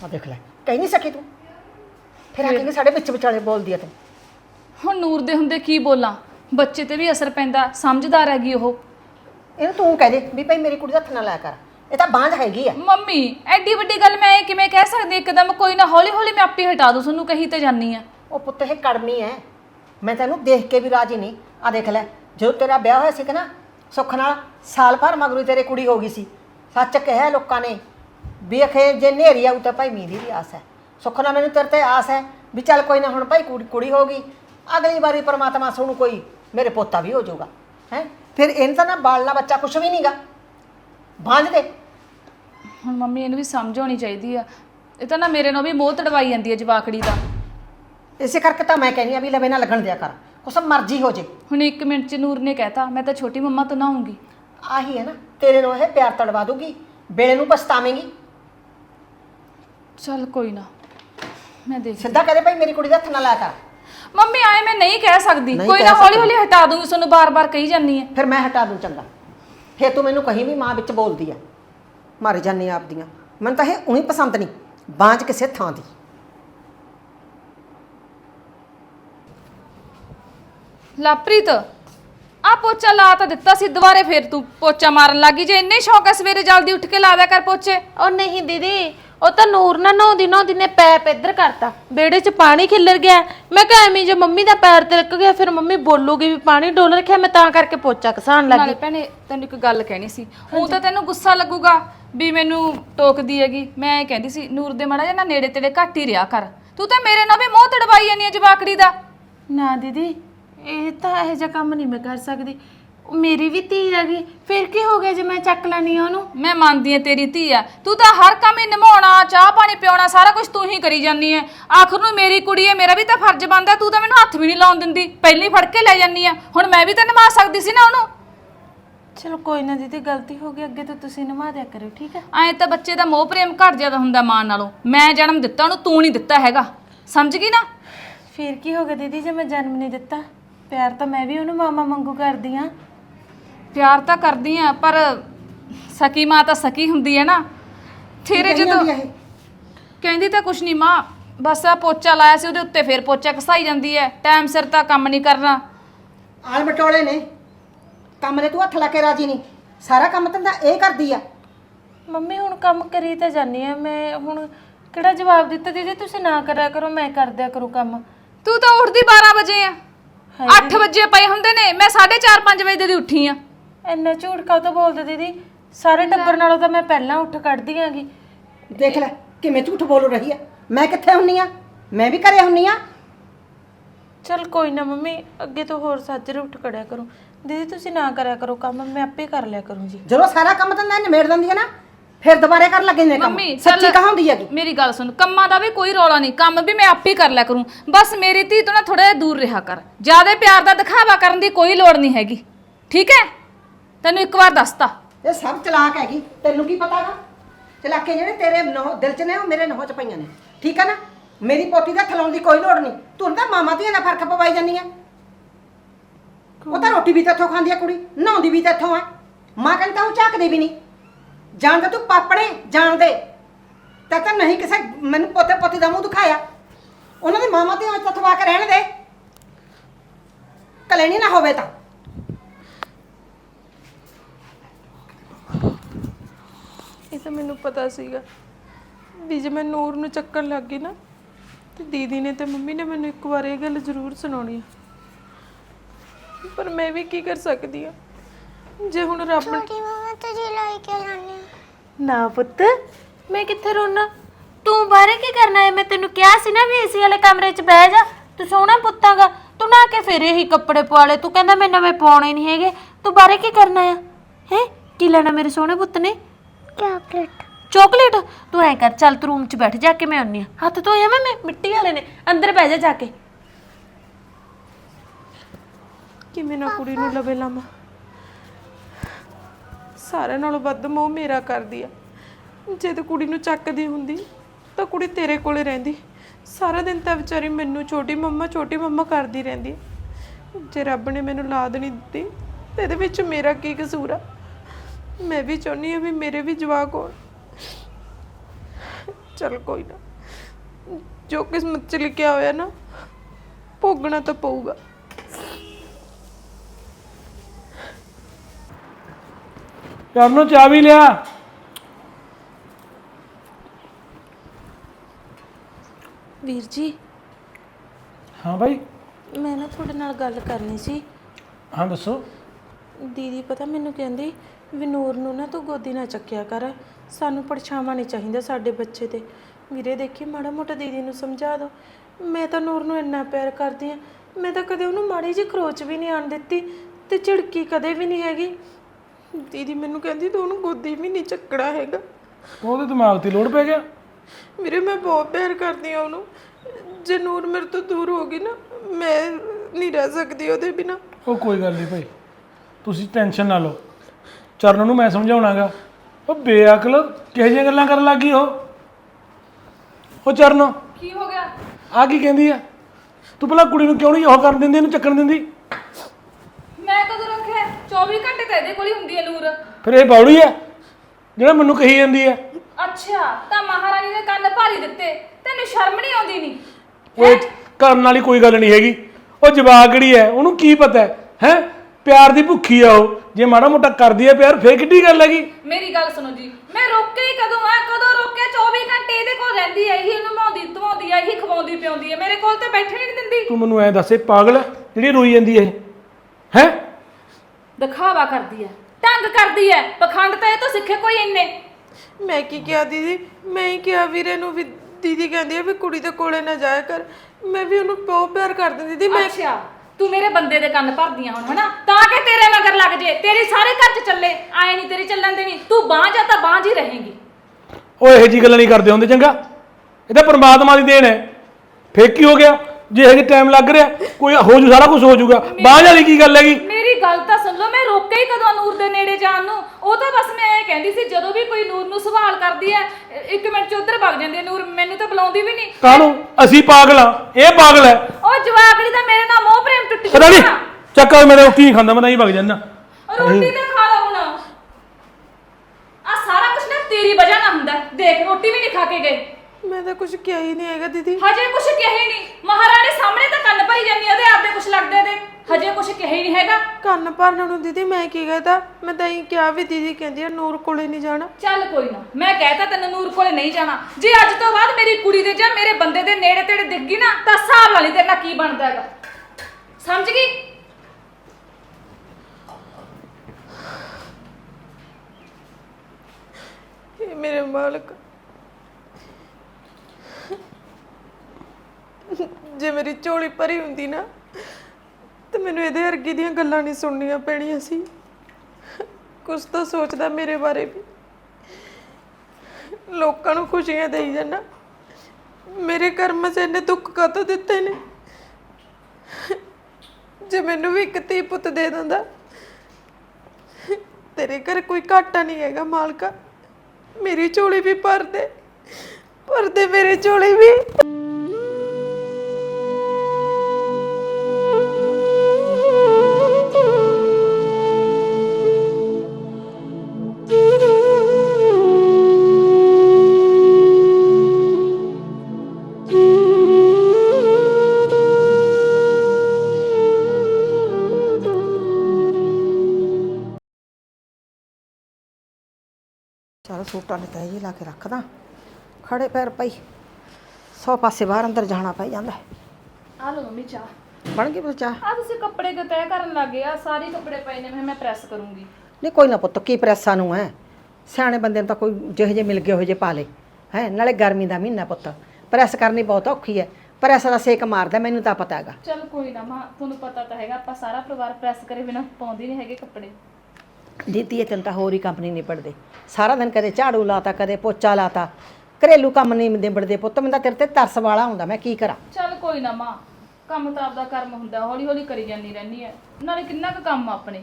ਆ ਦੇਖ ਲੈ ਕਹਿ ਨਹੀਂ ਸਕੀ ਤੂੰ। ਫਿਰ ਆ ਕੇ ਸਾਡੇ ਵਿੱਚ ਵਿਚਾਲੇ ਬੋਲਦੀ ਆ ਤੂੰ। ਹੁਣ ਨੂਰ ਦੇ ਹੁੰਦੇ ਕੀ ਬੋਲਾਂ? ਬੱਚੇ ਤੇ ਵੀ ਅਸਰ ਪੈਂਦਾ ਸਮਝਦਾਰ ਹੈਗੀ ਉਹ। ਇਹਨੂੰ ਤੂੰ ਕਹਿ ਦੇ ਵੀ ਭਾਈ ਮੇਰੀ ਕੁੜੀ ਦਾ ਹੱਥ ਨਾ ਲਾਇਆ ਕਰ। ਇਹ ਤਾਂ ਬਾਂਝ ਹੈਗੀ ਆ। ਮੰਮੀ ਐਡੀ ਵੱਡੀ ਗੱਲ ਮੈਂ ਇਹ ਕਿਵੇਂ ਕਹਿ ਸਕਦੀ ਇੱਕਦਮ ਕੋਈ ਨਾ ਹੌਲੀ ਹੌਲੀ ਮੈਂ ਆਪੇ ਹਟਾ ਦੂੰ ਤੁਹਾਨੂੰ ਕਹੀ ਤੇ ਜਾਨੀ ਆ ਉਹ ਪੁੱਤ ਇਹ ਕੜਮੀ ਐ। ਮੈਂ ਤੈਨੂੰ ਦੇਖ ਕੇ ਵੀ ਰਾਜੀ ਨਹੀਂ। ਆ ਦੇਖ ਲੈ ਜਦੋਂ ਤੇਰਾ ਵਿਆਹ ਹੋਇਆ ਸੀ ਕਿ ਨਾ ਸੁੱਖ ਨਾਲ ਸਾਲ ਭਰ ਮਗਰੋਂ ਹੀ ਤੇਰੇ ਕੁੜੀ ਹੋ ਗਈ ਸੀ। ਸੱਚ ਕਹਿਆ ਲੋਕਾਂ ਨੇ ਵੀ ਅਖੇ ਜੇ ਨੇਰੀ ਆਊ ਤਾਂ ਭਾਈ ਮੀਂਹ ਦੀ ਵੀ ਆਸ ਹੈ ਸੁੱਖ ਨਾਲ ਮੈਨੂੰ ਤੇਰੇ ਤੇ ਆਸ ਹੈ ਵੀ ਚੱਲ ਕੋਈ ਨਾ ਹੁਣ ਭਾਈ ਕੁੜੀ ਕੁੜੀ ਹੋ ਗਈ। ਅਗਲੀ ਵਾਰੀ ਪਰਮਾਤਮਾ ਸਾਨੂੰ ਕੋਈ ਮੇਰੇ ਪੋਤਾ ਵੀ ਹੋ ਜਾਊਗਾ। ਹੈ? ਫਿਰ ਇਹਨਾਂ ਤਾਂ ਨਾ ਬਾਲਣਾ ਬੱਚਾ ਕੁਛ ਵੀ ਨਹੀਂਗਾ ਬਾਂਝ ਦੇ। ਹੁਣ ਮੰਮੀ ਇਹਨੂੰ ਵੀ ਸਮਝ ਆਉਣੀ ਚਾਹੀਦੀ ਆ। ਇਹ ਤਾਂ ਨਾ ਮੇਰੇ ਨਾਲ ਵੀ ਮੋਹ ਤੜਵਾਈ ਜਾਂਦੀ ਹੈ ਜਵਾਕੜੀ ਦਾ। ਇਸੇ ਕਰਕੇ ਤਾਂ ਮੈਂ ਕਹਿੰਦੀ ਆ ਵੀ ਲਵੇ ਨਾ ਲੱਗਣ ਦਿਆ ਕਰ। ਕੁਛ ਮਰਜ਼ੀ ਹੋ ਜੇ। ਹੁਣ 1 ਮਿੰਟ ਚ ਨੂਰ ਨੇ ਕਹਿਤਾ ਮੈਂ ਤਾਂ ਛੋਟੀ ਮੰਮਾ ਤੋਂ ਨਹਾਉਂਗੀ। ਆਹੀ ਹੈ ਨਾ ਤੇਰੇ ਨੂੰ ਇਹ ਪਿਆਰ ਤੜਵਾ ਦੂਗੀ ਵੇਲੇ ਨੂੰ ਪਛਤਾਵੇਂਗੀ। ਚੱਲ ਕੋਈ ਨਾ ਮੈਂ ਦੇਖ ਸਿੱਧਾ ਕਹਦੇ ਭਾਈ ਮੇਰੀ ਕੁੜੀ ਦਾ ਹੱਥ ਨਾ ਲਾਇਆ ਕਰ। ਮੰਮੀ ਆਏ ਮੈਂ ਨਹੀਂ ਕਹਿ ਸਕਦੀ। ਨਹੀਂ ਕੋਈ ਕਹਿ ਨਾ ਹੌਲੀ। ਹੌਲੀ ਹਟਾ ਦੂੰਗੀ ਤੁਹਾਨੂੰ ਬਾਰ-ਬਾਰ ਕਹੀ ਜਾਨੀ ਹੈ ਫਿਰ ਮੈਂ ਹਟਾ ਦੂੰ ਚੰਗਾ। ਫਿਰ ਤੂੰ ਮੈਨੂੰ ਕਹੀ ਵੀ ਮਾਂ ਵਿੱਚ ਬੋਲਦੀ ਆ। ਮਾਰੇ ਜਾਨੇ ਆਪਦੀਆਂ। ਮੈਨੂੰ ਤਾਂ ਇਹ ਉਹੀ ਪਸੰਦ ਨਹੀਂ। ਬਾਂਝ ਕਿਸੇ ਥਾਂ ਦੀ। ਲਾਪ੍ਰੀਤ ਆ ਪੋਚਾ ਲਾ ਤਾਂ ਦਿੱਤਾ ਸੀ ਦੁਬਾਰੇ ਫੇਰ ਤੂੰ। ਪੋਚਾ ਮਾਰਨ ਲੱਗੀ ਜੇ ਇੰਨੇ ਸ਼ੌਕ ਹੈ ਸਵੇਰੇ ਜਲਦੀ ਉੱਠ ਕੇ ਲਾ ਦਿਆ ਕਰ ਪੋਚੇ। ਉਹ ਨਹੀਂ ਦੀਦੀ ਉਹ ਤਾਂ ਨੂਰ ਨਾ ਨਹਾਉਂਦੀ ਨਹਾਉਂਦੀ ਨੇ ਪੈਪ ਇੱਧਰ ਕਰਤਾ। ਬੇੜੇ 'ਚ ਪਾਣੀ ਖਿੱਲਰ ਗਿਆ। ਮੈਂ ਕਿਹਾ ਐਵੇਂ ਜੇ ਮੰਮੀ ਦਾ ਪੈਰ ਤਿਲਕ ਗਿਆ ਫਿਰ ਮੰਮੀ ਬੋਲੂਗੀ ਵੀ ਪਾਣੀ ਡੋਲ ਰੱਖਿਆ ਮੈਂ ਤਾਂ ਕਰਕੇ ਪੋਚਾ ਘਸਾਣ ਲੱਗੀ। ਨਾਲੇ ਭੈਣੇ ਤੈਨੂੰ ਇੱਕ ਗੱਲ ਕਹਿਣੀ ਸੀ। ਉਹ ਤਾਂ ਤੈਨੂੰ ਗੁੱਸਾ ਲੱਗੂਗਾ ਵੀ ਮੈਨੂੰ ਟੋਕਦੀ ਹੈਗੀ। ਮੈਂ ਇਹ ਕਹਿੰਦੀ ਸੀ ਨੂਰ ਦੇ ਮਾੜਾ ਜਿਹਾ ਨਾ ਨੇੜੇ ਤੇੜੇ ਘੱਟ ਹੀ ਰਿਆ ਕਰ। ਤੂੰ ਤਾਂ ਮੇਰੇ ਨਾਲ ਵੀ ਮੋਹ ਤੜਵਾਈ ਜਾਨੀ ਹੈ ਜਵਾਕੜੀ ਦਾ। ਨਾ ਦੀਦੀ ਇਹ ਤਾਂ ਇਹੋ ਜਿਹਾ ਕੰਮ ਨਹੀਂ ਮੈਂ ਕਰ ਸਕਦੀ। ਉਹ ਮੇਰੀ ਵੀ ਧੀ ਹੈਗੀ ਫਿਰ ਕੀ ਹੋ ਗਿਆ ਜੇ ਮੈਂ ਚੱਕ ਲੈਣੀ ਆ ਉਹਨੂੰ? ਮੈਂ ਮੰਨਦੀ ਐ ਤੇਰੀ ਧੀ ਆ। ਤੂੰ ਤਾਂ ਹਰ ਕੰਮ ਹੀ ਨਿਭਾਉਣਾ ਚਾਹ ਪਾਣੀ ਪਿਉਣਾ ਸਾਰਾ ਕੁਝ ਤੂੰ ਹੀ ਕਰੀ ਜਾਨੀ ਐ। ਆਖਰ ਨੂੰ ਮੇਰੀ ਕੁੜੀ ਐ ਮੇਰਾ ਵੀ ਤਾਂ ਫਰਜ਼ ਬਣਦਾ ਤੂੰ ਤਾਂ ਮੈਨੂੰ ਹੱਥ ਵੀ ਨਹੀਂ ਲਾਉਣ ਦਿੰਦੀ। ਪਹਿਲੀ ਫੜ ਕੇ ਲੈ ਜਾਨੀ ਆ। ਹੁਣ ਮੈਂ ਵੀ ਤਾਂ ਨਿਭਾ ਸਕਦੀ ਸੀ ਨਾ ਉਹਨੂੰ। ਚਲੋ ਕੋਈ ਨਾ ਦੀਦੀ ਗਲਤੀ ਹੋ ਗਈ ਅੱਗੇ ਤੋਂ ਤੁਸੀਂ ਨਵਾ ਦਿਆ ਕਰੋ ਠੀਕ ਹੈ ਐਂ ਤਾਂ ਬੱਚੇ ਦਾ ਮੋਹ ਪ੍ਰੇਮ ਘੱਟ ਜਾਂਦਾ ਹੁੰਦਾ ਮਾਂ ਨਾਲੋਂ। ਮੈਂ ਜਨਮ ਦਿੱਤਾ ਉਹਨੂੰ ਤੂੰ ਨਹੀਂ ਦਿੱਤਾ ਹੈਗਾ। ਸਮਝ ਗਈ ਨਾ? ਫਿਰ ਕੀ ਹੋ ਗਿਆ ਦੀਦੀ ਜੇ ਮੈਂ ਜਨਮ ਨਹੀਂ ਦਿੱਤਾ? ਪਿਆਰ ਤਾਂ ਮੈਂ ਵੀ ਉਹਨੂੰ ਮਾਮਾ ਵਾਂਗੂ ਕਰਦੀ ਆ। ਪਿਆਰ ਤਾਂ ਕਰਦੀ ਆ ਪਰ ਸਕੀ ਮਾਂ ਤਾਂ ਸਕੀ ਹੁੰਦੀ ਐ ਨਾ। ਥੇਰੇ ਜਦੋਂ ਕਹਿੰਦੀ ਤਾਂ ਕੁਛ ਨਹੀਂ ਮਾਂ ਬਸ ਆ ਪੋਚਾ ਲਾਇਆ ਸੀ ਉਹਦੇ ਉੱਤੇ ਫੇਰ ਪੋਚਾ ਘਸਾਈ ਜਾਂਦੀ ਐ ਟਾਈਮ ਸਿਰ ਤਾਂ ਕੰਮ ਨਹੀਂ ਕਰਨਾ। ਆਲ ਬਟੋਲੇ ਨੇ। ਕੰਮ ਨੇ ਤੂੰ ਹੱਥ ਲਾ ਕੇ ਰਾਜੀ ਨਹੀਂ। ਸਾਰਾ ਕੰਮ ਧੰਦਾ ਇਹ ਕਰਦੀ ਆ। ਮੰਮੀ ਹੁਣ ਕੰਮ ਕਰੀ ਤਾਂ ਜਾਨੀ ਆ। ਮੈਂ ਹੁਣ ਕਿਹੜਾ ਜਵਾਬ ਦਿੱਤਾ? ਦੀਦੀ ਤੁਸੀਂ ਨਾ ਕਰਿਆ ਕਰੋ ਮੈਂ ਕਰ ਦਿਆ ਕਰੂ ਕੰਮ। ਤੂੰ ਤਾਂ ਉੱਠਦੀ 12 ਵਜੇ ਆ। 8 ਵਜੇ ਪਏ ਹੁੰਦੇ ਨੇ। ਮੈਂ 4:30 5 ਵਜੇ ਦੀ ਉੱਠੀ ਆ। ਇੰਨਾ ਝੂਠ ਕਾਹ ਤੋਂ ਬੋਲਦੇ ਦੀਦੀ? ਸਾਰੇ ਟੱਬਰ ਨਾਲੋਂ ਤਾਂ ਮੈਂ ਪਹਿਲਾਂ ਉੱਠ ਕੱਢਦੀ ਆਂਗੀ ਦੇਖ ਲੈ ਕਿਵੇਂ ਝੂਠ ਬੋਲ ਰਹੀ ਆ? ਮੈਂ ਕਿੱਥੇ ਹੁੰਨੀ ਆ? ਮੈਂ ਵੀ ਘਰੇ ਹੁੰਨੀ ਆ? ਚਲ ਕੋਈ ਨਾ ਮੰਮੀ ਅੱਗੇ ਤੋਂ ਹੋਰ ਸਾਜਰੇ ਉੱਠ ਕੜਿਆ ਕਰੋ। ਦੀਦੀ ਤੁਸੀਂ ਨਾ ਕਰਿਆ ਕਰੋ ਕੰਮ ਮੈਂ ਆਪੇ ਕਰ ਲਿਆ ਕਰੂੰ ਜੀ। ਜਦੋਂ ਸਾਰਾ ਕੰਮ ਧੰਦਾ ਨਿਮੇੜ ਦਿੰਦੀ ਆ ਨਾ ਫਿਰ ਦੁਬਾਰੇ ਕਰਨ ਲੱਗੇ ਨੇ ਕੰਮ। ਮੰਮੀ ਸੱਚੀ ਕਹਾਉਂਦੀ ਹੈਗੀ? ਮੇਰੀ ਗੱਲ ਸੁਣ ਕੰਮਾਂ ਦਾ ਵੀ ਕੋਈ ਰੌਲਾ ਨਹੀਂ ਕੰਮ ਵੀ ਮੈਂ ਆਪੇ ਕਰ ਲਿਆ ਕਰੂੰ। ਬਸ ਮੇਰੀ ਧੀ ਤੋਂ ਨਾ ਥੋੜਾ ਜਿਹਾ ਦੂਰ ਰਿਹਾ ਕਰ। ਜ਼ਿਆਦਾ ਪਿਆਰ ਦਾ ਦਿਖਾਵਾ ਕਰਨ ਦੀ ਕੋਈ ਲੋੜ ਨਹੀਂ ਹੈਗੀ। ਠੀਕ ਹੈ? ਤੈਨੂੰ ਇੱਕ ਵਾਰ ਦੱਸਤਾ। ਇਹ ਸਭ ਚਲਾਕ ਹੈਗੀ, ਤੈਨੂੰ ਕੀ ਪਤਾਗਾ? ਚਲਾਕੇ ਜਿਹੜੇ ਤੇਰੇ ਨਹੁੰ, ਦਿਲ 'ਚ ਨੇ, ਉਹ ਮੇਰੇ ਨਹੁੰ 'ਚ ਪਈਆਂ ਨੇ। ਠੀਕ ਹੈ ਨਾ? ਮੇਰੀ ਪੋਤੀ ਦਾ ਥਲਾਉਣ ਦੀ ਕੋਈ ਲੋੜ ਨਹੀਂ। ਤੂੰ ਤਾਂ ਮਾਮਾ ਧੀਆਂ ਦਾ ਫ਼ਰਕ ਪਵਾਈ ਜਾਂਦੀ ਹੈ ਉਹ ਤਾਂ ਰੋਟੀ ਵੀ ਤੇਥੋਂ ਖਾਂਦੀ ਆ ਕੁੜੀ, ਨਹਾਉਂਦੀ ਵੀ ਤੇਥੋਂ ਆ। ਮਾਂ ਕਹਿੰਦਾ ਉਹ ਝਾਕਦੀ ਵੀ ਨਹੀਂ। ਜਾਣਦਾ ਤੂੰ ਪਾਪਣੇ ਜਾਣਦੇ ਤਾਂ ਤਾਂ ਨਹੀਂ ਕਿਸੇ ਮੈਨੂੰ ਪੋਤੇ ਪੋਤੀ ਦਾ ਮੂੰਹ ਦਿਖਾਇਆ। ਉਹਨਾਂ ਦੇ ਮਾਮਾ ਧੀਆਂ ਤਥਵਾ ਕੇ ਰਹਿਣ ਦੇ। ਕਲੇਣੀ ਨਾ ਹੋਵੇ ਤਾਂ। ਇਹ ਤਾਂ ਮੈਨੂੰ ਪਤਾ ਸੀਗਾ। ਵੀ ਜੇ ਮੈਂ ਨੂਰ ਨੂੰ ਚੱਕਣ ਲੱਗ ਗਈ ਨਾ ਤੇ ਦੀਦੀ ਨੇ ਤੇ ਮੰਮੀ ਨੇ ਮੈਨੂੰ ਇੱਕ ਵਾਰ ਇਹ ਗੱਲ ਜ਼ਰੂਰ ਸੁਣਾਉਣੀ ਆ। ਪਰ ਮੈਂ ਵੀ ਕੀ ਕਰ ਸਕਦੀ ਆ? ਜੇ ਹੁਣ ਰੱਬ ਛੋਟੀ ਮਮਾ ਤੁਝੇ ਲੈ ਕੇ ਜਾਣੀ ਆ ਨਾ ਪੁੱਤ ਮੈਂ ਕਿੱਥੇ ਰੋਣਾ? ਤੂੰ ਬਾਹਰ ਕੀ ਕਰਨਾ ਹੈ ਮੈਂ ਤੈਨੂੰ ਕਿਹਾ ਸੀ ਨਾ ਵੀ ਏਸੀ ਵਾਲੇ ਕਮਰੇ 'ਚ ਬਹਿ ਜਾ। ਤੂੰ ਸੋਹਣਾ ਪੁੱਤਾਂਗਾ। ਤੂੰ ਨਾ ਕੇ ਫਿਰ ਇਹੀ ਕੱਪੜੇ ਪਵਾ ਲੈ ਤੂੰ ਕਹਿੰਦਾ ਮੈਂ ਨਵੇਂ ਪਾਉਣੇ ਨਹੀਂ ਹੈਗੇ। ਤੂੰ ਬਾਹਰ ਕੀ ਕਰਨਾ ਆ? ਹੈ? ਕੀ ਲੈਣਾ ਮੇਰੇ ਸੋਹਣੇ ਪੁੱਤ ਨੇ? ਚਾਕਲੇਟ। ਚਾਕਲੇਟ? ਤੂੰ ਐ ਕਰ ਚੱਲ ਤੂੰ ਰੂਮ 'ਚ ਬੈਠ ਜਾ ਕੇ ਮੈਂ ਆਉਣੀ ਆ ਹੱਥ ਧੋਇਆ ਮੈਂ ਮੈਂ ਮਿੱਟੀ ਵਾਲੇ ਨੇ। ਅੰਦਰ ਬਹਿ ਜਾ ਜਾ ਕੇ। ਕਿਵੇਂ ਨਾ ਕੁੜੀ ਨੂੰ ਲਵੇ ਲਾਵਾਂ ਸਾਰਿਆਂ ਨਾਲੋਂ ਵੱਧ ਮੋਹ ਮੇਰਾ ਕਰਦੀ ਆ। ਜੇ ਤੇ ਕੁੜੀ ਨੂੰ ਚੱਕਦੀ ਹੁੰਦੀ ਤਾਂ ਕੁੜੀ ਤੇਰੇ ਕੋਲੇ ਰਹਿੰਦੀ। ਸਾਰਾ ਦਿਨ ਤਾਂ ਵਿਚਾਰੀ ਮੈਨੂੰ ਛੋਟੀ ਮੰਮਾ ਛੋਟੀ ਮੰਮਾ ਕਰਦੀ ਰਹਿੰਦੀ ਆ। ਜੇ ਰੱਬ ਨੇ ਮੈਨੂੰ ਲਾਦ ਨਹੀਂ ਦਿੱਤੀ ਤੇ ਇਹਦੇ ਵਿੱਚ ਮੇਰਾ ਕੀ ਕਸੂਰ ਆ? ਮੈਂ ਵੀ ਚਾਹੁੰਦੀ ਆ ਵੀ ਮੇਰੇ ਵੀ ਜਵਾਕ ਹੋਣ। ਚਲ ਕੋਈ ਨਾ। ਜੋ ਕਿਸਮਤ ਚ ਲਿਖਿਆ ਹੋਇਆ ਨਾ ਭੋਗਣਾ ਤਾਂ ਪਊਗਾ। ਯਾਰ ਨੂੰ ਚਾਹ ਵੀ ਲਿਆ। ਵੀਰ ਜੀ। ਹਾਂ ਭਾਈ ਮੈਂ ਨਾ ਤੁਹਾਡੇ ਨਾਲ ਗੱਲ ਕਰਨੀ ਸੀ। ਹਾਂ ਦੱਸੋ। ਦੀਦੀ ਪਤਾ ਮੈਨੂੰ ਕਹਿੰਦੀ ਵੀ ਨੂਰ ਨੂੰ ਨਾ ਤੂੰ ਗੋਦੀ ਨਾ ਚੱਕਿਆ ਕਰ। ਸਾਨੂੰ ਪਰਛਾਵਾਂ ਨਹੀਂ ਚਾਹੀਦਾ ਸਾਡੇ ਬੱਚੇ ਤੇ। ਵੀਰੇ ਦੇਖੀ ਮਾੜਾ ਮੋਟਾ ਦੀਦੀ ਨੂੰ ਸਮਝਾ ਦਿਓ ਮੈਂ ਤਾਂ ਨੂਰ ਨੂੰ ਇੰਨਾ ਪਿਆਰ ਕਰਦੀ ਆ। ਮੈਂ ਤਾਂ ਕਦੇ ਉਹਨੂੰ ਮਾੜੀ ਜਿਹੀ ਖਰੋਚ ਵੀ ਨਹੀਂ ਆਣ ਦਿੱਤੀ ਤੇ ਝਿੜਕੀ ਕਦੇ ਵੀ ਨਹੀਂ ਹੈਗੀ। ਦੀਦੀ ਮੈਨੂੰ ਕਹਿੰਦੀ ਤੂੰ ਉਹਨੂੰ ਗੋਦੀ ਵੀ ਨਹੀਂ ਚੱਕਣਾ ਹੈਗਾ। ਉਹਦੇ ਦਿਮਾਗ ਤੇ ਲੋੜ ਪੈ ਗਿਆ? ਵੀਰੇ ਮੈਂ ਬਹੁਤ ਪਿਆਰ ਕਰਦੀ ਆ ਉਹਨੂੰ। ਜੇ ਨੂਰ ਮੇਰੇ ਤੋਂ ਦੂਰ ਹੋ ਗਈ ਨਾ ਮੈਂ ਨਹੀਂ ਰਹਿ ਸਕਦੀ ਉਹਦੇ ਬਿਨਾ। ਉਹ ਕੋਈ ਗੱਲ ਨਹੀਂ ਭਾਈ। ਤੁਸੀਂ ਟੈਨਸ਼ਨ ਨਾ ਲਓ। ਚਰਨ ਨੂੰ ਮੈਂ ਸਮਝਾਉਣਾਗਾ। ਉਹ ਬੇਅਕਲ ਕਿਹੋ ਜਿਹੀਆਂ ਗੱਲਾਂ ਕਰਨ ਲੱਗੀ ਉਹ? ਉਹ ਚਰਨ। ਕੀ ਹੋ ਗਿਆ? ਆ ਕੀ ਕਹਿੰਦੀ ਆ? ਤੂੰ ਭਲਾ ਕੁੜੀ ਨੂੰ ਕਿਉਂ ਨਹੀਂ ਉਹ ਕਰਨ ਦਿੰਦੀ ਇਹਨੂੰ ਚੱਕਣ ਦਿੰਦੀ? ਮੈਂ ਕਦੋਂ ਰੱਖਿਆ? 24 ਘੰਟੇ ਤਾਂ ਇਹਦੇ ਕੋਲ ਹੀ ਹੁੰਦੀ ਹੈ ਨੂਰ। ਫਿਰ ਇਹ ਬੌੜੀ ਆ ਜਿਹੜਾ ਮੈਨੂੰ ਕਹੀ ਜਾਂਦੀ ਆ। ਅੱਛਾ ਤਾਂ ਮਹਾਰਾਣੀ ਦੇ ਕੰਨ ਭਾਰੀ ਦਿੱਤੇ। ਤੈਨੂੰ ਸ਼ਰਮ ਨਹੀਂ ਆਉਂਦੀ ਨਹੀਂ ਉਹ ਕਰਨ ਵਾਲੀ ਕੋਈ ਗੱਲ ਨਹੀਂ ਹੈਗੀ। ਉਹ ਜਵਾਗੜੀ ਹੈ ਉਹਨੂੰ ਕੀ ਪਤਾ ਹੈ? ਹੈ? ਪਿਆਰ ਦੀ ਭੁੱਖੀ ਆ ਉਹ। ਜੇ ਮਾੜਾ ਮੋਟਾ ਕਰਦੀ ਹੈ ਪਿਆਰ ਫੇਰ ਕਿੱਡੀ ਗੱਲ ਹੈਗੀ? ਮੇਰੀ ਗੱਲ ਸੁਣੋ ਜੀ ਮੈਂ ਰੋਕੇ ਹੀ ਕਦੋਂ ਆ ਕਦੋਂ ਰੋਕਿਆ? 24 ਘੰਟੇ ਇਹਦੇ ਕੋਲ ਰਹਿੰਦੀ ਹੈ ਇਹੀ ਉਹਨੂੰ ਨਵਾਉਂਦੀ ਧਵਾਉਂਦੀ ਹੈ ਇਹੀ ਖਵਾਉਂਦੀ ਪਿਆਉਂਦੀ ਹੈ ਮੇਰੇ ਕੋਲ ਤੇ ਬੈਠਣ ਹੀ ਨਹੀਂ ਦਿੰਦੀ। ਤੂੰ ਮੈਨੂੰ ਐ ਦੱਸੇ ਪਾਗਲ ਹੈ ਜਿਹੜੀ ਰੋਈ ਜਾਂਦੀ ਹੈ ਹੈ? ਦਿਖਾਵਾ ਕਰਦੀ ਹੈ ਢੰਗ ਕਰਦੀ ਹੈ ਪਖੰਡ ਤਾਂ ਇਹ ਤੋਂ ਸਿੱਖੇ ਕੋਈ ਇੰਨੇ। ਮੈਂ ਕੀ ਕਿਹਾ ਦੀਦੀ? ਮੈਂ ਹੀ ਕਿਹਾ ਵੀਰੇ ਨੂੰ ਵੀ ਦੀਦੀ ਕਹਿੰਦੀ ਆ ਵੀ ਕੁੜੀ ਦੇ ਕੋਲੇ ਨਾ ਜਾਇਆ ਕਰ। ਮੈਂ ਵੀ ਉਹਨੂੰ ਬਹੁਤ ਪਿਆਰ ਕਰਦੀ ਦੀਦੀ। ਮੈਂ ਅੱਛਾ। ਤੂੰ ਮੇਰੇ ਬੰਦੇ ਦੇ ਕੰਨ ਭਰਦੀਆਂ ਹੁਣ ਹਨਾ? ਤਾਂ ਕਿ ਤੇਰੇ ਮਗਰ ਲੱਗ ਜੇ ਤੇਰੀ ਸਾਰੇ ਘਰ ਚ ਚੱਲੇ ਆਏ ਨਹੀਂ ਤੇਰੀ ਚੱਲਣ ਦੇਣੀ। ਤੂੰ ਬਾਂਝ ਆ ਤਾਂ ਬਾਂਝ ਹੀ ਰਹੇਂਗੀ। ਉਹ ਇਹੋ ਜੀ ਗੱਲਾਂ ਨਹੀਂ ਕਰਦੇ ਹੁੰਦੇ ਚੰਗਾ? ਇਹ ਤਾਂ ਪਰਮਾਤਮਾ ਦੀ ਦੇਣ ਹੈ। ਫੇਰ ਕੀ ਹੋ ਗਿਆ? ਜੇ ਇਹ ਟਾਈਮ ਲੱਗ ਰਿਹਾ ਕੋਈ ਹੋ ਜੂ ਸਾਰਾ ਕੁਝ ਹੋ ਜਾਊਗਾ ਬਾਂਝ ਵਾਲੀ ਕੀ ਗੱਲ ਹੈਗੀ? ਮੇਰੀ ਗੱਲ ਤਾਂ ਸੁਣ ਲਓ ਮੈਂ ਰੋਕਿਆ ਹੀ ਕਦੋਂ ਨੂਰ ਦੇ ਨੇੜੇ ਜਾਣ ਨੂੰ? ਉਹ ਤਾਂ ਬਸ ਮੈਂ ਇਹ ਕਹਿੰਦੀ ਸੀ ਜਦੋਂ ਵੀ ਕੋਈ ਨੂਰ ਨੂੰ ਸਵਾਲ ਕਰਦੀ ਹੈ ਇੱਕ ਮਿੰਟ ਚ ਉਧਰ ਭੱਜ ਜਾਂਦੀ ਹੈ ਨੂਰ ਮੈਨੂੰ ਤਾਂ ਬੁਲਾਉਂਦੀ ਵੀ ਨਹੀਂ ਕਾਹਨੂੰ? ਅਸੀਂ ਪਾਗਲ ਆ ਇਹ ਪਾਗਲ ਹੈ। ਉਹ ਜਵਾਕੜੀ ਦਾ ਮੇਰੇ ਨਾਲ ਮੋਹ ਪ੍ਰੇਮ ਟੁੱਟ ਪਤਾ ਨਹੀਂ ਗਿਆ ਚੱਕਾ ਮੈਂ ਤਾਂ ਰੋਟੀ ਨਹੀਂ ਖਾਂਦਾ ਮੈਂ ਤਾਂ ਹੀ ਭਗ ਜਾਂਦਾ ਰੋਟੀ ਤਾਂ ਖਾ ਲਓ ਹੁਣ। ਆ ਸਾਰਾ ਕੁਝ ਨਾ ਤੇਰੀ ਵਜ੍ਹਾ ਨਾਲ ਹੁੰਦਾ। ਹੈ। ਦੇਖ ਰੋਟੀ ਵੀ ਨਹੀਂ ਖਾ ਕੇ ਗਏ। ਮੈਂ ਤਾਂ ਕੁਝ ਕਿਹਾ ਹੀ ਨਹੀਂ ਹੈਗਾ ਦੀਦੀ। ਹਜੇ ਕੁਝ ਕਿਹਾ ਹੀ ਨਹੀਂ। ਮਹਾਰਾਣੀ ਸਾਹਮਣੇ ਤਾਂ ਕੰਨ ਭਰੀ ਜਾਂਦੀ ਆ, ਉਹਦੇ ਆਪਦੇ ਕੁਝ ਲੱਗਦੇ ਤੇ ਹਜੇ ਕੁਝ ਕਿਹਾ ਹੀ ਨਹੀਂ ਹੈਗਾ। ਕੰਨ ਭਰਨ ਨੂੰ ਦੀਦੀ ਮੈਂ ਕੀ ਕਹਤਾ? ਮੈਂ ਤਾਂ ਹੀ ਕਿਹਾ ਵੀ ਦੀਦੀ ਕਹਿੰਦੀ ਆ ਨੂਰ ਕੋਲੇ ਨਹੀਂ ਜਾਣਾ। ਚੱਲ ਕੋਈ ਨਾ ਮੈਂ ਕਹਿਤਾ ਤੈਨੂੰ ਨੂਰ ਕੋਲੇ ਨਹੀਂ ਜਾਣਾ। ਜੇ ਅੱਜ ਤੋਂ ਬਾਅਦ ਮੇਰੀ ਕੁੜੀ ਦੇ ਜਾਂ ਮੇਰੇ ਬੰਦੇ ਦੇ ਨੇੜੇ ਤੇੜੇ ਦਿਖ ਗਈ ਨਾ ਤਾਂ ਹਿਸਾਬ ਲਾ ਲਈ ਤੇਰੇ ਨਾਲ ਕੀ ਬਣਦਾ ਹੈਗਾ। ਸਮਝ ਗਈ? ਇਹ ਮੇਰੇ ਮਾਲਕ। ਜੇ ਮੇਰੀ ਝੋਲੀ ਭਰੀ ਹੁੰਦੀ ਨਾ, ਤੇ ਮੈਨੂੰ ਇਹਦੇ ਵਰਗੀ ਦੀਆਂ ਗੱਲਾਂ ਨਹੀਂ ਸੁਣਨੀਆਂ ਪੈਣੀਆਂ ਸੀ। ਕੁਝ ਤਾਂ ਸੋਚਦਾ ਮੇਰੇ ਬਾਰੇ ਵੀ। ਲੋਕਾਂ ਨੂੰ ਖੁਸ਼ੀਆਂ ਦੇਈ ਜਾਂਦਾ। ਮੇਰੇ ਕਰਮ 'ਚ ਇਹਨੇ ਦੁੱਖ ਕਾਤੋਂ ਦਿੱਤੇ ਨੇ? ਜੇ ਮੈਨੂੰ ਵੀ ਇੱਕ ਧੀ ਪੁੱਤ ਦੇ ਦਿੰਦਾ, ਤੇਰੇ ਘਰ ਕੋਈ ਘਾਟਾ ਨਹੀਂ ਹੈਗਾ ਮਾਲਕਾ। ਮੇਰੀ ਝੋਲੀ ਵੀ ਭਰ ਦੇ। ਭਰ ਦੇ ਮੇਰੇ ਝੋਲੀ ਵੀ। ਸੂਟਾਂ ਨੇ ਤੈਅ ਜੀ ਲਾ ਕੇ ਰੱਖਦਾ। ਖੜੇ ਪੈਰ ਪਈ। ਸੌ ਪਾਸੇ ਬਾਹਰ ਅੰਦਰ ਜਾਣਾ ਪਈ ਜਾਂਦਾ। ਆ ਲਓ ਮੰਮੀ ਚਾਹ। ਬਣ ਗਈ ਫਿਰ ਚਾਹ? ਆ ਤੁਸੀਂ ਕੱਪੜੇ ਕਿਉਂ ਤੈਅ ਕਰਨ ਲੱਗੇ ਆ ਸਾਰੇ ਕੱਪੜੇ ਪਏ ਨੇ ਮੈਂ ਮੈਂ ਪ੍ਰੈਸ ਕਰੂੰਗੀ। ਨਹੀਂ ਕੋਈ ਨਾ ਪੁੱਤ ਕੀ ਪ੍ਰੈਸਾਂ ਨੂੰ ਹੈ ਸਿਆਣੇ ਬੰਦੇ ਨੂੰ ਤਾਂ ਕੋਈ ਜਿਹੋ ਜਿਹੇ ਮਿਲ ਗਏ ਉਹੋ ਜਿਹੇ ਪਾ ਲੇ। ਹੈ ਨਾਲੇ ਗਰਮੀ ਦਾ ਮਹੀਨਾ ਪੁੱਤ। ਪ੍ਰੈਸ ਕਰਨੀ ਬਹੁਤ ਔਖੀ ਹੈ ਪ੍ਰੈਸ ਦਾ ਸੇਕ ਮਾਰਦਾ ਮੈਨੂੰ ਤਾਂ ਪਤਾ ਹੈਗਾ। ਚੱਲ ਕੋਈ ਨਾ ਮਾਂ ਤੁਹਾਨੂੰ ਪਤਾ ਤਾਂ ਹੈਗਾ ਆਪਾਂ ਸਾਰਾ ਪਰਿਵਾਰ ਪ੍ਰੈਸ ਕਰੇ ਬਿਨਾ ਪਾਉਂਦੇ ਨਹੀਂ ਹੈਗੇ ਕੱਪੜੇ। ਦਿੱਤੀ ਤੈਨੂੰ ਤਾਂ ਹੋਰ ਹੀ ਕੰਪਨੀ ਨਹੀਂ ਪੜਦੇ ਸਾਰਾ ਦਿਨ ਕਦੇ ਝਾੜੂ ਲਾਤਾ ਕਦੇ ਪੋਚਾ ਲਾਤਾ। ਘਰੇਲੂ ਕੰਮ ਨਹੀਂ ਨਿਬੜਦੇ ਪੁੱਤ ਮੈਨੂੰ ਤਾਂ ਤੇਰੇ ਤੇ ਤਰਸ ਵਾਲਾ ਹੁੰਦਾ ਮੈਂ ਕੀ ਕਰਾਂ? ਚੱਲ ਕੋਈ ਨਾ ਮਾਂ ਕੰਮ ਤਾਂ ਆਪਦਾ ਕਰਮ ਹੁੰਦਾ ਹੌਲੀ ਹੌਲੀ ਕਰੀ ਜਾਂਦੀ ਰਹਿੰਦੀ ਹੈ। ਨਾਲੇ ਕਿੰਨਾ ਕੁ ਕੰਮ ਆ ਆਪਣੇ?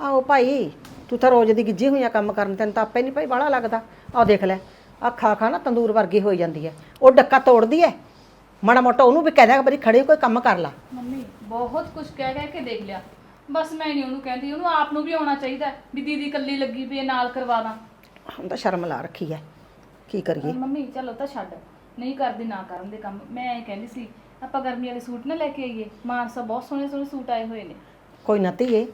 ਆਓ ਭਾਈ ਤੂੰ ਤਾਂ ਰੋਜ਼ ਦੀ ਗਿੱਜੀ ਹੋਈਆਂ ਕੰਮ ਕਰਨ ਤੈਨੂੰ ਤਾਂ ਆਪੇ ਨਹੀਂ ਭਾਈ ਬਾਹਲਾ ਲੱਗਦਾ। ਆਹ ਦੇਖ ਲੈ ਆਹ ਖਾ ਨਾ ਤੰਦੂਰ ਵਰਗੀ ਹੋਈ ਜਾਂਦੀ ਹੈ। ਉਹ ਡੱਕਾ ਤੋੜਦੀ ਹੈ। ਮਾੜਾ ਮੋਟਾ ਉਹਨੂੰ ਵੀ ਕਹਿ ਦਿਆ ਬਰੀ ਖੜੇ ਕੋਈ ਕੰਮ ਕਰ ਲਾ। ਮੰਮੀ ਬਹੁਤ ਕੁਝ ਕਹਿ ਕਹਿ ਕੇ ਦੇਖ ਲਿਆ। ਬਸ ਮੈਂ ਨਹੀਂ ਉਹਨੂੰ ਕਹਿੰਦੀ ਉਹਨੂੰ ਆਪ ਨੂੰ ਵੀ ਆਉਣਾ ਚਾਹੀਦਾ ਹੈ ਵੀ ਦੀਦੀ ਇਕੱਲੀ ਲੱਗੀ ਪਈ ਹੈ ਨਾਲ ਕਰਵਾ ਦਾਂ। ਹੁਣ ਤਾਂ ਸ਼ਰਮ ਲਾ ਰੱਖੀ ਹੈ। ਕੀ ਕਰੀਏ? ਮੰਮੀ ਚਲੋ ਤਾਂ ਛੱਡ। ਨਹੀਂ ਕਰਦੀ ਨਾ ਕਰਨ ਦੇ ਕੰਮ। ਮੈਂ ਐਂ ਕਹਿੰਦੀ ਸੀ ਆਪਾਂ ਗਰਮੀ ਵਾਲੇ ਸੂਟ ਨਾ ਲੈ ਕੇ ਆਈਏ। ਮਾਨਸਾ ਬਹੁਤ ਸੋਹਣੇ ਸੋਹਣੇ ਸੂਟ ਆਏ ਹੋਏ ਨੇ। ਕੋਈ ਨਾ ਧੀਏ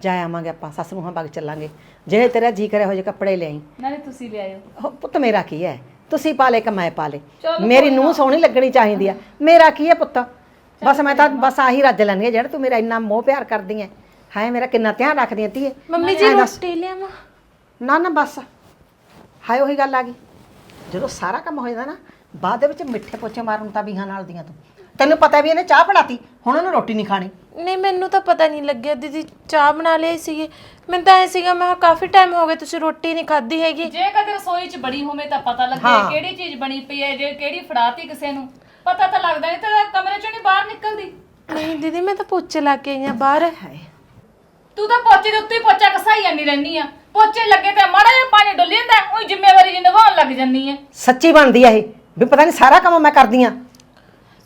ਜਾ ਆਵਾਂਗੇ ਆਪਾਂ ਸੱਸ ਨੂੰ ਹਾਂ ਬਾਗ ਚੱਲਾਂਗੇ। ਜਿਹੜੇ ਤੇਰਾ ਜੀ ਕਰੇ ਹੋ ਜੇ ਕੱਪੜੇ ਲਿਆਈ। ਨਾਲੇ ਤੁਸੀਂ ਲਿਆਇਓ ਉਹ ਪੁੱਤ ਮੇਰਾ ਕੀ ਹੈ? ਤੁਸੀਂ ਪਾ ਲੈ ਕਿ ਮੈਂ ਪਾ ਲੈ। ਚਲੋ ਮੇਰੀ ਨੂੰਹ ਸੋਹਣੀ ਲੱਗਣੀ ਚਾਹੀਦੀ ਆ। ਮੇਰਾ ਕੀ ਹੈ ਪੁੱਤ? ਬਸ ਮੈਂ ਤਾਂ ਬਸ ਆਹੀ ਰੱਜ ਲੈਣੀ ਹੈ ਜਿਹੜਾ ਤੂੰ ਮੇਰਾ ਇੰਨਾ ਮੋਹ ਪਿਆਰ ਕਰਦੀ ਹੈ ਹਾਏ ਮੇਰਾ ਕਿੰਨਾ ਧਿਆਨ ਰੱਖਦੀ ਹੈ ਧੀਏ। ਮੰਮੀ ਜੀ ਐਂ ਦੱਸ। ਰੋਟੀ ਲਿਆਵਾਂ ਨਾ ਨਾ ਬਸ। ਹਾਏ ਉਹੀ ਗੱਲ ਆ ਗਈ। ਜਦੋਂ ਸਾਰਾ ਕੰਮ ਹੋ ਜਾਂਦਾ ਨਾ ਬਾਅਦ ਦੇ ਵਿੱਚ ਮਿੱਠੇ ਪੋਚੇ ਮਾਰਨ ਤਾਂ ਵੀਹਾਂ ਨਾਲ ਦੀਆਂ ਤੂੰ। ਤੈਨੂੰ ਪਤਾ ਵੀ ਇਹਨੇ ਚਾਹ ਫੜਾਤੀ ਹੁਣ ਉਹਨੂੰ ਰੋਟੀ ਨਹੀਂ ਖਾਣੀ। ਨਹੀਂ ਮੈਨੂੰ ਤਾਂ ਪਤਾ ਨਹੀਂ ਲੱਗਿਆ। ਦੀਦੀ ਚਾਹ ਬਣਾ ਲਈ ਸੀਗੀ। ਮੈਨੂੰ ਤਾਂ ਐ ਸੀਗਾ ਮੈਂ ਕਿਹਾ ਕਾਫੀ ਟਾਈਮ ਹੋ ਗਿਆ ਤੁਸੀਂ ਰੋਟੀ ਨਹੀਂ ਖਾਧੀ ਹੈਗੀ। ਜੇ ਕਦੇ ਰਸੋਈ 'ਚ ਬੜੀ ਹੋਵੇ ਤਾਂ ਪਤਾ ਲੱਗੇ ਹਾਂ। ਕਿਹੜੀ ਚੀਜ਼ ਬਣੀ ਪਈ ਹੈ ਜੇ ਕਿਹੜੀ ਫੜਾਤੀ ਕਿਸੇ ਨੂੰ। ਪਤਾ ਤਾਂ ਲੱਗਦਾ ਨਹੀਂ ਤਾਂ ਕਮਰੇ 'ਚੋਂ ਨਹੀਂ ਬਾਹਰ ਨਿਕਲਦੀ ਨਹੀਂ ਦੀਦੀ ਮੈਂ ਤਾਂ ਪੋਚੇ ਲਾ ਕੇ ਆਈ ਆ ਬਾਹਰ। ਹਾਏ ਤੂੰ ਤਾਂ ਪੋਚੇ ਦੇ ਉੱਤੇ ਹੀ ਪੋਚਾ ਕਸਾਈ ਜਾਂਦੀ ਰਹਿਨੀ ਆ। ਪੋਚੇ ਲੱਗੇ ਤੇ ਮਾੜਾ ਜਿਹਾ ਪਾਣੀ ਡੁੱਲ ਜਾਂਦਾ ਉਹੀ ਜ਼ਿੰਮੇਵਾਰੀ ਜੀ ਨਿਭਾਉਣ ਲੱਗ ਜੰਨੀ ਆ। ਸੱਚੀ ਬਣਦੀ ਆ ਇਹ ਵੀ ਪਤਾ ਨਹੀਂ ਸਾਰਾ ਕੰਮ ਮੈਂ ਕਰਦੀ ਆ।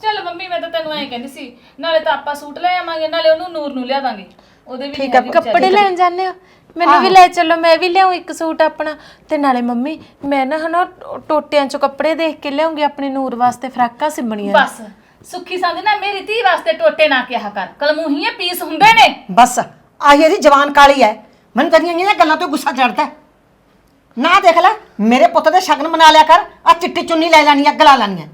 ਚੱਲ ਮੰਮੀ ਮੈਂ ਤਾਂ ਤੈਨੂੰ ਐਂ ਕਹਿੰਦੀ ਸੀ ਨਾਲੇ ਤਾਂ ਆਪਾਂ ਸੂਟ ਲੈ ਆਵਾਂਗੇ ਨਾਲੇ ਉਹਨੂੰ ਨੂਰ ਨੂੰ ਲਿਆ ਦਾਂਗੇ। ਉਹਦੇ ਵੀ ਠੀਕ ਆ, ਕੱਪੜੇ ਲੈਣ ਜਾਂਦੇ ਹੋ ਮੈਨੂੰ ਵੀ ਲੈ ਚੱਲੋ ਮੈਂ ਵੀ ਲਿਆਉਂ ਇੱਕ ਸੂਟ ਆਪਣਾ। ਤੇ ਨਾਲੇ ਮੰਮੀ ਮੈਂ ਨਾ ਹਨਾ ਟੋਟਿਆਂ ਚੋਂ ਕੱਪੜੇ ਦੇਖ ਕੇ ਲਿਆਉਂਗੀ ਆਪਣੀ ਨੂਰ ਵਾਸਤੇ ਫਰਾਕਾਂ ਸਿਮਣੀਆਂ। ਬਸ। ਸੁੱਖੀ ਸੰਦ ਨਾ ਮੇਰੀ ਧੀ ਵਾਸਤੇ ਟੋਟੇ ਨਾ ਕਿਹਾ ਕਰ। ਕਲਮੂਹੀਏ ਪੀਸ ਹੁੰਦੇ ਨੇ। ਬਸ ਆਹੀ ਇਹਦੀ ਜਵਾਨ ਕਾਲੀ ਹੈ ਮੈਨੂੰ ਤੇਰੀਆਂ ਇਹ ਗੱਲਾਂ ਤੋਂ ਗੁੱਸਾ ਚੜਦਾ ਨਾ ਦੇਖ ਲੈ ਮੇਰੇ ਪੁੱਤ ਦੇ ਸ਼ਗਨ ਮਨਾ ਲਿਆ ਕਰ ਆ ਚਿੱਟੀ ਚੁੰਨੀ ਲੈ ਲੈਣੀ ਅੱਗ ਲਾ ਲੈਣੀ ਹੈ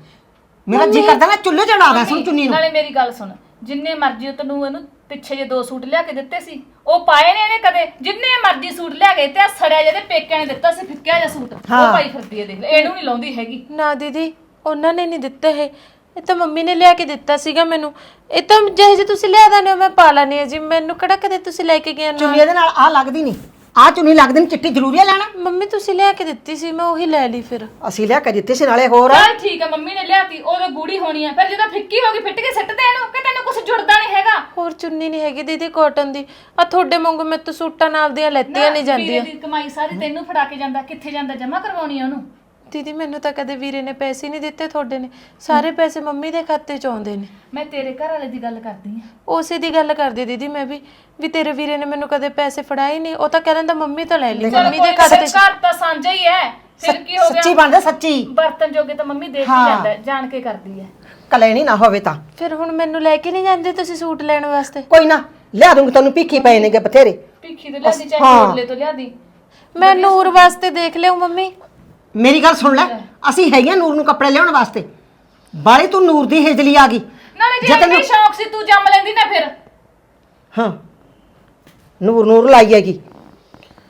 ਮੇਰਾ ਜੀ ਕਰਦਾ ਨਾ ਚੁੱਲ੍ਹੇ ਚੜਾ ਦਾਂ ਸੁਣ ਚੁੰਨੀ ਨੂੰ। ਨਾਲੇ ਮੇਰੀ ਗੱਲ ਸੁਣ ਜਿੰਨੇ ਮਰਜ਼ੀ ਤੈਨੂੰ ਇਹਨੂੰ ਪਿੱਛੇ ਜੇ ਦੋ ਸੂਟ ਲਿਆ ਕੇ ਦਿੱਤੇ ਸੀ ਉਹ ਪਾਏ ਨੇ ਇਹਨੇ ਕਦੇ? ਜਿੰਨੇ ਮਰਜ਼ੀ ਸੂਟ ਲਿਆ ਕੇ ਆਹ ਸੜਿਆ ਜਿਹਦੇ ਪੇਕਿਆਂ ਨੇ ਦਿੱਤਾ ਸੀ ਫਿੱਕਿਆ ਜਿਹਾ ਸੂਟ। ਉਹ ਹਾਂ। ਪਾਈ ਫਿਰਦੀ ਹੈ ਦੇਖ ਲੈ ਇਹਨੂੰ ਨਹੀਂ ਲਾਉਂਦੀ ਹੈਗੀ। ਨਾ ਦੀਦੀ ਉਹਨਾਂ ਨੇ ਨਹੀਂ ਦਿੱਤੇ ਇਹ। ਇਹ ਤਾਂ ਮੰਮੀ ਨੇ ਲਿਆ ਕੇ ਦਿੱਤਾ ਸੀਗਾ ਮੈਨੂੰ। ਇਹ ਤਾਂ ਜਿਹੇ ਜਿਹੇ ਤੁਸੀਂ ਲਿਆ ਦਾਨੇ ਮੈਂ ਪਾ ਲੈਣੀ ਹੈ ਜੀ। ਮੈਨੂੰ ਕਿਹੜਾ ਕਦੇ ਤੁਸੀਂ ਲੈ ਕੇ ਗਏ ਨਾ। ਚੁੰਨੀ ਇਹਦੇ ਨਾਲ ਆ ਲੱਗਦੀ ਨਹੀਂ। ਆ ਚੁੰਨੀ ਲੱਗਦੀ ਨਹੀਂ ਚਿੱਟੀ ਜ਼ਰੂਰੀ ਹੈ ਲੈਣਾ। ਮੰਮੀ ਤੁਸੀਂ ਲਿਆ ਕੇ ਦਿੱਤੀ ਸੀ ਮੈਂ ਉਹੀ ਲੈ ਲਈ ਫਿਰ। ਅਸੀਂ ਲਿਆ ਕੇ ਦਿੱਤੀ ਸੀ ਨਾਲੇ ਹੋਰ ਚੱਲ ਠੀਕ ਹੈ ਮੰਮੀ ਨੇ ਲਿਆਤੀ ਉਹਦੇ ਗੂੜੀ ਹੋਣੀ ਹੈ ਫਿਰ ਜਦੋਂ ਫਿੱਕੀ ਹੋ ਗਈ ਫਿੱਟ ਕੇ ਸਿੱਟ ਦੇ ਇਹਨੂੰ ਕਿ ਤੈਨੂੰ ਕੁਝ ਜੁੜਦਾ ਨਹੀਂ ਹੈਗਾ? ਹੋਰ ਚੁੰਨੀ ਨਹੀਂ ਹੈਗੀ ਦੀਦੀ ਕਾਟਨ ਦੀ। ਆ ਤੁਹਾਡੇ ਵਾਂਗੂ ਮੇਰੇ ਤੋਂ ਸੂਟਾਂ ਨਾਲ ਦੀਆਂ ਲੈਤੀਆਂ ਨਹੀਂ ਵੀਰੇ ਜਾਂਦੀਆਂ ਦੀ ਕਮਾਈ ਸਾਰੀ ਤੈਨੂੰ ਫੜਾ ਕੇ ਜਾਂਦਾ ਕਿੱਥੇ ਜਾਂਦਾ ਜਮਾ ਕਰਵਾਉਣੀ ਆ ਉਹਨੂੰ? ਦੀਦੀ ਮੈਨੂੰ ਤਾਂ ਕਦੇ ਵੀਰੇ ਨੇ ਪੈਸੇ ਨਹੀਂ ਦਿੱਤੇ ਤੁਹਾਡੇ ਨੇ। ਸਾਰੇ ਪੈਸੇ ਮੰਮੀ ਦੇ ਖਾਤੇ 'ਚ ਆਉਂਦੇ ਨੇ। ਮੈਂ ਤੇਰੇ ਘਰ ਵਾਲੇ ਦੀ ਗੱਲ ਕਰਦੀ ਆ ਉਸੇ ਦੀ ਗੱਲ ਕਰਦੀ ਦੀਦੀ ਮੈਂ ਵੀ ਵੀ ਤੇਰੇ ਵੀਰੇ ਨੇ ਮੈਨੂੰ ਕਦੇ ਪੈਸੇ ਫੜਾਏ ਨਹੀਂ। ਉਹ ਤਾਂ ਕਹਿ ਦਿੰਦਾ ਮੰਮੀ ਤੋਂ ਲੈ ਲਈ ਮੰਮੀ ਦੇ ਖਾਤੇ 'ਚ। ਘਰ ਤਾਂ ਸਾਂਝਾ ਹੀ ਹੈ। ਫਿਰ ਕੀ ਹੋ ਸੱਚੀ ਗਿਆ ਬਣਦਾ ਸੱਚੀ। ਬਰਤਨ ਜੋਗੇ ਤਾਂ ਮੰਮੀ ਦੇ ਕੇ ਹਾਂ। ਜਾਂਦਾ ਹੈ, ਜਾਣ ਕੇ ਕਰਦੀ ਹੈ। ਕਲੈਣੀ ਨਾ ਹੋਵੇ ਤਾਂ। ਫਿਰ ਹੁਣ ਮੈਨੂੰ ਲੈ ਕੇ ਨਹੀਂ ਜਾਂਦੇ ਤੁਸੀਂ ਸੂਟ ਲੈਣ ਵਾਸਤੇ? ਕੋਈ ਨਾ ਲਿਆ ਦੂੰਗੀ ਤੈਨੂੰ ਭੀਖੀ ਪਏ ਨੇਗੇ ਬਥੇਰੇ। ਭਿੱਖੀ ਤੇ ਲਿਆਦੀ ਚਾਹੇ ਹਾਂ। ਕੋਲੇ ਤੋਂ ਲਿਆਦੀ। ਮੈਂ ਨੂਰ ਵਾਸਤੇ ਦੇਖ ਲਿਓ ਮੰਮੀ। ਮੇਰੀ ਗੱਲ ਸੁਣ ਲੈ ਅਸੀਂ ਹੈਗੀਆਂ ਨੂਰ ਨੂੰ ਕੱਪੜੇ ਲਿਆਉਣ ਵਾਸਤੇ। ਬਾਲੀ ਤੂੰ ਨੂਰ ਦੀ ਹੇਜਲੀ ਆ ਗਈ। ਨਾਲੇ ਜੇ ਜੇ ਤੈਨੂੰ- ਸ਼ੌਕ ਸੀ ਤੂੰ ਜੰਮ ਲੈਂਦੀ ਨਾ ਫਿਰ। ਹਾਂ। ਨੂਰ ਨੂਰ ਲਾਈ ਹੈਗੀ।